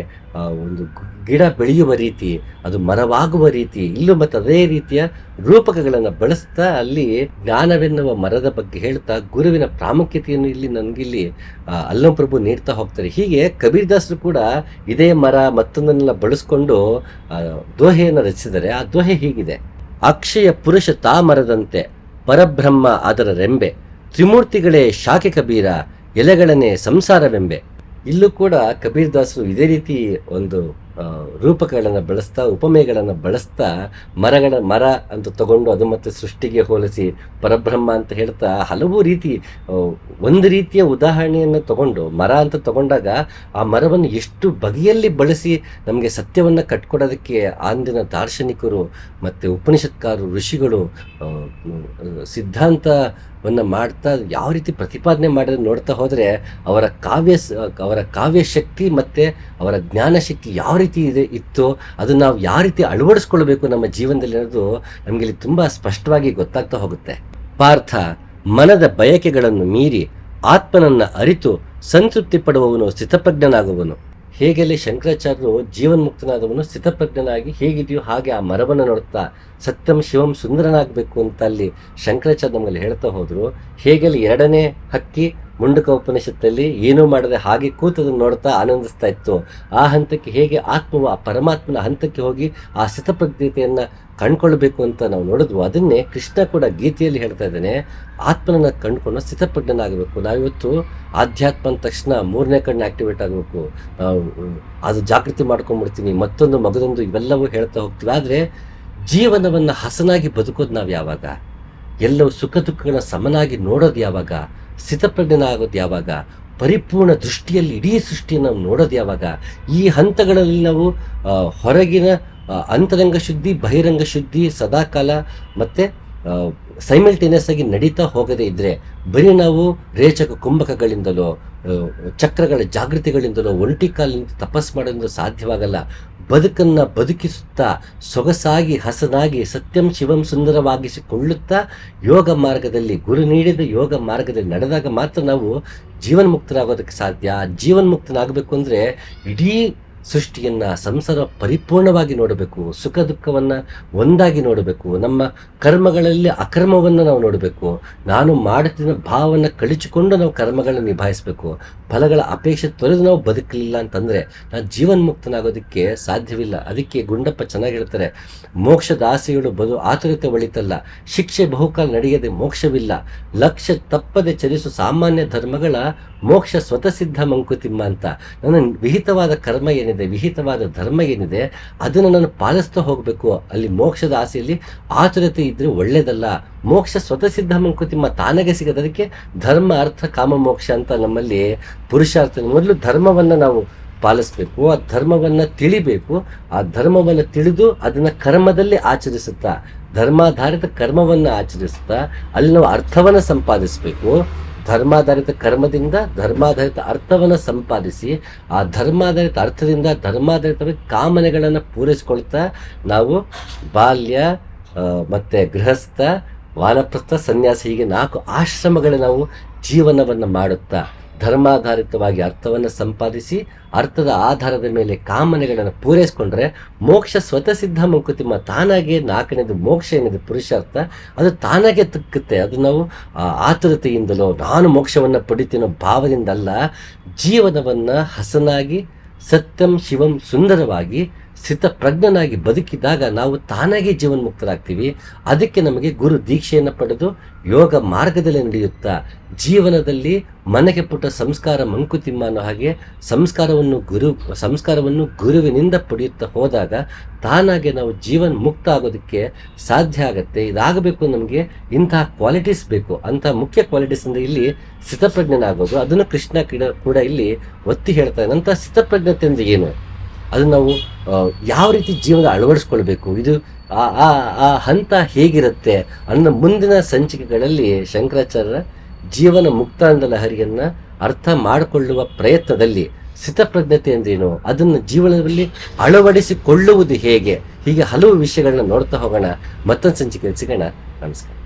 ಒಂದು ಗಿಡ ಬೆಳೆಯುವ ರೀತಿ, ಅದು ಮರವಾಗುವ ರೀತಿ, ಇಲ್ಲೂ ಮತ್ತು ಅದೇ ರೀತಿಯ ರೂಪಕಗಳನ್ನು ಬಳಸ್ತಾ ಅಲ್ಲಿ ಜ್ಞಾನವೆನ್ನುವ ಮರದ ಬಗ್ಗೆ ಹೇಳ್ತಾ ಗುರುವಿನ ಪ್ರಾಮುಖ್ಯತೆಯನ್ನು ಇಲ್ಲಿ ನನಗಿಲ್ಲಿ ಪ್ರಭು ನೀಡ್ತಾ ಹೋಗ್ತಾರೆ. ಹೀಗೆ ಕಬೀರ್ದಾಸರು ಕೂಡ ಇದೇ ಮರ ಮತ್ತೊಂದನ್ನೆಲ್ಲ ಬಳಸ್ಕೊಂಡು ದೋಹೆಯನ್ನು ರಚಿಸಿದರೆ ಆ ದೋಹೆ ಹೀಗಿದೆ. ಅಕ್ಷಯ ಪುರುಷ ತಾ ಮರದಂತೆ, ಪರಬ್ರಹ್ಮ ಅದರ ರೆಂಬೆ, ತ್ರಿಮೂರ್ತಿಗಳೇ ಶಾಖೆ ಕಬೀರ, ಎಲೆಗಳನ್ನೇ ಸಂಸಾರವೆಂಬೆ. ಇಲ್ಲೂ ಕೂಡ ಕಬೀರ್ ದಾಸರು ಇದೇ ರೀತಿ ಒಂದು ರೂಪಕಗಳನ್ನು ಬಳಸ್ತಾ ಉಪಮೆಗಳನ್ನು ಬಳಸ್ತಾ ಮರಗಳ ಮರ ಅಂತ ತಗೊಂಡು ಅದು ಮತ್ತೆ ಸೃಷ್ಟಿಗೆ ಹೋಲಿಸಿ ಪರಬ್ರಹ್ಮ ಅಂತ ಹೇಳ್ತಾ ಹಲವು ರೀತಿ ಒಂದು ರೀತಿಯ ಉದಾಹರಣೆಯನ್ನು ತಗೊಂಡು ಮರ ಅಂತ ತಗೊಂಡಾಗ ಆ ಮರವನ್ನು ಎಷ್ಟು ಬಗೆಯಲ್ಲಿ ಬಳಸಿ ನಮಗೆ ಸತ್ಯವನ್ನು ಕಟ್ಕೊಡೋದಕ್ಕೆ ಅಂದಿನ ದಾರ್ಶನಿಕರು ಮತ್ತು ಉಪನಿಷತ್ಕಾರರು ಋಷಿಗಳು ಆ, ಸಿದ್ಧಾಂತವನ್ನು ಮಾಡ್ತಾ ಯಾವ ರೀತಿ ಪ್ರತಿಪಾದನೆ ಮಾಡಿದ್ರೆ ನೋಡ್ತಾ ಹೋದರೆ ಅವರ ಕಾವ್ಯ ಅವರ ಕಾವ್ಯ ಶಕ್ತಿ ಮತ್ತು ಅವರ ಜ್ಞಾನ ಶಕ್ತಿ ಯಾವ ರೀತಿ ಇದೆ ಇತ್ತು, ಅದು ನಾವು ಯಾವ ರೀತಿ ಅಳವಡಿಸ್ಕೊಳ್ಬೇಕು ನಮ್ಮ ಜೀವನದಲ್ಲಿ ಅನ್ನೋದು ನಮಗೆ ಇಲ್ಲಿ ತುಂಬ ಸ್ಪಷ್ಟವಾಗಿ ಗೊತ್ತಾಗ್ತಾ ಹೋಗುತ್ತೆ. ಪಾರ್ಥ, ಮನದ ಬಯಕೆಗಳನ್ನು ಮೀರಿ ಆತ್ಮನನ್ನು ಅರಿತು ಸಂತೃಪ್ತಿ ಪಡುವವನು ಸ್ಥಿತಪ್ರಜ್ಞನಾಗುವನು ಹೇಗೆಲ್ಲಿ ಶಂಕರಾಚಾರ್ಯರು ಜೀವನ್ಮುಕ್ತನಾದವನು ಸ್ಥಿತಪ್ರಜ್ಞನಾಗಿ ಹೇಗಿದೆಯೋ ಹಾಗೆ ಆ ಮರವನ್ನು ನೋಡ್ತಾ ಸತ್ಯಂ ಶಿವಂ ಸುಂದರನಾಗಬೇಕು ಅಂತ ಅಲ್ಲಿ ಶಂಕರಾಚಾರ್ಯ ನಮ್ಮಲ್ಲಿ ಹೇಳ್ತಾ ಹೋದರು. ಹೇಗೆಲ್ಲಿ ಎರಡನೇ ಹಕ್ಕಿ ಮುಂಡಕ ಉಪನಿಷತ್ತಲ್ಲಿ ಏನೂ ಮಾಡದೆ ಹಾಗೆ ಕೂತದನ್ನು ನೋಡ್ತಾ ಆನಂದಿಸ್ತಾ ಇತ್ತು. ಆ ಹಂತಕ್ಕೆ ಹೇಗೆ ಆತ್ಮವು ಆ ಪರಮಾತ್ಮನ ಹಂತಕ್ಕೆ ಹೋಗಿ ಆ ಸ್ಥಿತಪ್ರಜ್ಞತೆಯನ್ನು ಕಂಡ್ಕೊಳ್ಬೇಕು ಅಂತ ನಾವು ನೋಡಿದ್ವು. ಅದನ್ನೇ ಕೃಷ್ಣ ಕೂಡ ಗೀತೆಯಲ್ಲಿ ಹೇಳ್ತಾ ಇದ್ದಾನೆ, ಆತ್ಮನನ್ನ ಕಂಡುಕೊಂಡು ಸ್ಥಿತಪ್ರಜ್ಞನಾಗಬೇಕು. ನಾವಿವತ್ತು ಆಧ್ಯಾತ್ಮ ಅಂದ ತಕ್ಷಣ ಮೂರನೇ ಕಣ್ಣು ಆಕ್ಟಿವೇಟ್ ಆಗಬೇಕು. ಅದು ಜಾಗೃತಿ ಮಾಡ್ಕೊಂಡ್ಬಿಡ್ತೀನಿ ಮತ್ತೊಂದು ಮಗದೊಂದು ಇವೆಲ್ಲವೂ ಹೇಳ್ತಾ ಹೋಗ್ತೀವಿ. ಆದರೆ ಜೀವನವನ್ನು ಹಸನಾಗಿ ಬದುಕೋದು ನಾವು ಯಾವಾಗ? ಎಲ್ಲವೂ ಸುಖ ದುಃಖಗಳನ್ನ ಸಮನಾಗಿ ನೋಡೋದು ಯಾವಾಗ? ಸ್ಥಿತಪ್ರಜ್ಞನ ಆಗೋದು ಯಾವಾಗ? ಪರಿಪೂರ್ಣ ದೃಷ್ಟಿಯಲ್ಲಿ, ಇಡೀ ಸೃಷ್ಟಿಯನ್ನು ನಾವು ನೋಡೋದು ಯಾವಾಗ? ಈ ಹಂತಗಳಲ್ಲಿ ನಾವು ಹೊರಗಿನ ಅಂತರಂಗ ಶುದ್ಧಿ, ಬಹಿರಂಗ ಶುದ್ಧಿ, ಸದಾಕಾಲ ಮತ್ತು ಸೈಮಲ್ಟೇನಿಯಸ್ ಆಗಿ ನಡೀತಾ ಹೋಗದೇ ಇದ್ದರೆ ಬರೀ ನಾವು ರೇಚಕ ಕುಂಭಕಗಳಿಂದಲೋ ಚಕ್ರಗಳ ಜಾಗೃತಿಗಳಿಂದಲೋ, ಒಂಟಿ ಕಾಲಿನಿಂದ ತಪಸ್ ಮಾಡೋದ್ರಿಂದ ಸಾಧ್ಯವಾಗಲ್ಲ. ಬದುಕನ್ನು ಬದುಕಿಸುತ್ತಾ, ಸೊಗಸಾಗಿ, ಹಸನಾಗಿ, ಸತ್ಯಂ ಶಿವಂ ಸುಂದರವಾಗಿಸಿಕೊಳ್ಳುತ್ತಾ, ಯೋಗ ಮಾರ್ಗದಲ್ಲಿ ಗುರು ನೀಡಿದ ಯೋಗ ಮಾರ್ಗದಲ್ಲಿ ನಡೆದಾಗ ಮಾತ್ರ ನಾವು ಜೀವನ್ಮುಕ್ತರಾಗೋದಕ್ಕೆ ಸಾಧ್ಯ. ಜೀವನ್ಮುಕ್ತನಾಗಬೇಕು ಅಂದರೆ ಇಡೀ ಸೃಷ್ಟಿಯನ್ನು ಸಂಸಾರ ಪರಿಪೂರ್ಣವಾಗಿ ನೋಡಬೇಕು, ಸುಖ ದುಃಖವನ್ನು ಒಂದಾಗಿ ನೋಡಬೇಕು, ನಮ್ಮ ಕರ್ಮಗಳಲ್ಲಿ ಅಕರ್ಮವನ್ನು ನಾವು ನೋಡಬೇಕು, ನಾನು ಮಾಡುತ್ತಿನ ಭಾವವನ್ನು ಕಳಿಸಿಕೊಂಡು ನಾವು ಕರ್ಮಗಳನ್ನು ನಿಭಾಯಿಸಬೇಕು, ಫಲಗಳ ಅಪೇಕ್ಷೆ ತೊರೆದು ನಾವು ಬದುಕಲಿಲ್ಲ ಅಂತಂದರೆ ನಾನು ಜೀವನ್ಮುಕ್ತನಾಗೋದಕ್ಕೆ ಸಾಧ್ಯವಿಲ್ಲ. ಅದಕ್ಕೆ ಗುಂಡಪ್ಪ ಚೆನ್ನಾಗಿ ಹೇಳ್ತಾರೆ ಮೋಕ್ಷದ ಆಸೆಗಳು ಬದು ಆತುರತೆ ಒಳಿತಲ್ಲ, ಶಿಕ್ಷೆ ಬಹುಕಾಲ ನಡೆಯದೆ ಮೋಕ್ಷವಿಲ್ಲ, ಲಕ್ಷ ತಪ್ಪದೆ ಚಲಿಸುವ ಸಾಮಾನ್ಯ ಧರ್ಮಗಳ ಮೋಕ್ಷ ಸ್ವತಃಸಿದ್ಧ ಮಂಕುತಿಮ್ಮ ಅಂತ. ನನ್ನ ವಿಹಿತವಾದ ಕರ್ಮ ವಿಹಿತವಾದ ಧರ್ಮ ಏನಿದೆ ಅದನ್ನು ನಾನು ಪಾಲಿಸ್ತಾ ಹೋಗಬೇಕು. ಅಲ್ಲಿ ಮೋಕ್ಷದ ಆಸೆಯಲ್ಲಿ ಆತುರತೆ ಇದ್ದರೆ ಒಳ್ಳೆಯದಲ್ಲ ಮೋಕ್ಷ ಸ್ವತಃಸಿದ್ಧ ಮಂಕುತಿಮ್ಮ ತಾನಾಗೆ ಸಿಗೋದಕ್ಕೆ ಧರ್ಮ, ಅರ್ಥ, ಕಾಮ, ಮೋಕ್ಷ ಅಂತ ನಮ್ಮಲ್ಲಿ ಪುರುಷಾರ್ಥ ಮೊದಲು ಧರ್ಮವನ್ನು ನಾವು ಪಾಲಿಸ್ಬೇಕು. ಆ ಧರ್ಮವನ್ನು ತಿಳಿಬೇಕು. ಆ ಧರ್ಮವನ್ನು ತಿಳಿದು ಅದನ್ನು ಕರ್ಮದಲ್ಲಿ ಆಚರಿಸುತ್ತಾ, ಧರ್ಮಾಧಾರಿತ ಕರ್ಮವನ್ನು ಆಚರಿಸುತ್ತಾ, ಅಲ್ಲಿ ನಾವು ಅರ್ಥವನ್ನು ಸಂಪಾದಿಸಬೇಕು. ಧರ್ಮಾಧಾರಿತ ಕರ್ಮದಿಂದ ಧರ್ಮಾಧಾರಿತ ಅರ್ಥವನ್ನು ಸಂಪಾದಿಸಿ ಆ ಧರ್ಮಾಧಾರಿತ ಅರ್ಥದಿಂದ ಧರ್ಮಾಧಾರಿತ ಕಾಮನೆಗಳನ್ನು ಪೂರೈಸಿಕೊಳ್ತಾ ನಾವು ಬಾಲ್ಯ ಮತ್ತು ಗೃಹಸ್ಥ, ವಾನಪ್ರಸ್ಥ, ಸನ್ಯಾಸ ಹೀಗೆ ನಾಲ್ಕು ಆಶ್ರಮಗಳ ನಾವು ಜೀವನವನ್ನು ಮಾಡುತ್ತಾ ಧರ್ಮಾಧಾರಿತವಾಗಿ ಅರ್ಥವನ್ನು ಸಂಪಾದಿಸಿ, ಅರ್ಥದ ಆಧಾರದ ಮೇಲೆ ಕಾಮನೆಗಳನ್ನು ಪೂರೈಸಿಕೊಂಡ್ರೆ ಮೋಕ್ಷ ಸ್ವತಃ ಸಿದ್ಧ ಮಂಕುತಿಮ್ಮ ತಾನಾಗೆ ನಾಲ್ಕನೇದು ಮೋಕ್ಷ ಏನಿದೆ ಪುರುಷಾರ್ಥ. ಅದು ತಾನಾಗೆ ತಕ್ಕುತ್ತೆ ಅದು ನಾವು ಆತುರತೆಯಿಂದಲೋ ನಾನು ಮೋಕ್ಷವನ್ನು ಪಡಿತೀನೋ ಭಾವದಿಂದಲ್ಲ, ಜೀವನವನ್ನು ಹಸನಾಗಿ, ಸತ್ಯಂ ಶಿವಂ ಸುಂದರವಾಗಿ ಸ್ಥಿತಪ್ರಜ್ಞನಾಗಿ ಬದುಕಿದಾಗ ನಾವು ತಾನಾಗಿ ಜೀವನ್ಮುಕ್ತರಾಗ್ತೀವಿ. ಅದಕ್ಕೆ ನಮಗೆ ಗುರು ದೀಕ್ಷೆಯನ್ನು ಪಡೆದು ಯೋಗ ಮಾರ್ಗದಲ್ಲಿ ನಡೆಯುತ್ತಾ ಜೀವನದಲ್ಲಿ ಮನೆಗೆ ಪುಟ್ಟ ಸಂಸ್ಕಾರ ಮಂಕುತಿಮ್ಮ ಅನ್ನೋ ಹಾಗೆ ಸಂಸ್ಕಾರವನ್ನು ಗುರು, ಸಂಸ್ಕಾರವನ್ನು ಗುರುವಿನಿಂದ ಪಡೆಯುತ್ತಾ ಹೋದಾಗ ತಾನಾಗೆ ನಾವು ಜೀವನ್ ಮುಕ್ತ ಆಗೋದಕ್ಕೆ ಸಾಧ್ಯ ಆಗುತ್ತೆ. ಇದಾಗಬೇಕು ನಮಗೆ ಇಂತಹ ಕ್ವಾಲಿಟೀಸ್ ಬೇಕು. ಅಂತಹ ಮುಖ್ಯ ಕ್ವಾಲಿಟೀಸ್ ಅಂದರೆ ಇಲ್ಲಿ ಸ್ಥಿತಪ್ರಜ್ಞನಾಗೋದು. ಅದನ್ನು ಕೃಷ್ಣ ಕೂಡ ಇಲ್ಲಿ ಒತ್ತಿ ಹೇಳ್ತಾನೆ. ಅಂತಹ ಸ್ಥಿತಪ್ರಜ್ಞತೆ ಅಂದರೆ ಏನು? ಅದು ನಾವು ಯಾವ ರೀತಿ ಜೀವನ ಅಳವಡಿಸ್ಕೊಳ್ಬೇಕು, ಇದು ಆ ಆ ಆ ಹಂತ ಹೇಗಿರುತ್ತೆ ಅನ್ನೋ ಮುಂದಿನ ಸಂಚಿಕೆಗಳಲ್ಲಿ ಶಂಕರಾಚಾರ್ಯರ ಜೀವನ ಮುಕ್ತಾನಂದ ಲಹರಿಯನ್ನು ಅರ್ಥ ಮಾಡಿಕೊಳ್ಳುವ ಪ್ರಯತ್ನದಲ್ಲಿ ಸ್ಥಿತಪ್ರಜ್ಞತೆ ಅಂದ್ರೇನು? ಅದನ್ನು ಜೀವನದಲ್ಲಿ ಅಳವಡಿಸಿಕೊಳ್ಳುವುದು ಹೇಗೆ? ಹೀಗೆ ಹಲವು ವಿಷಯಗಳನ್ನ ನೋಡ್ತಾ ಹೋಗೋಣ. ಮತ್ತೊಂದು ಸಂಚಿಕೆ ಸಿಗೋಣ. ನಮಸ್ಕಾರ.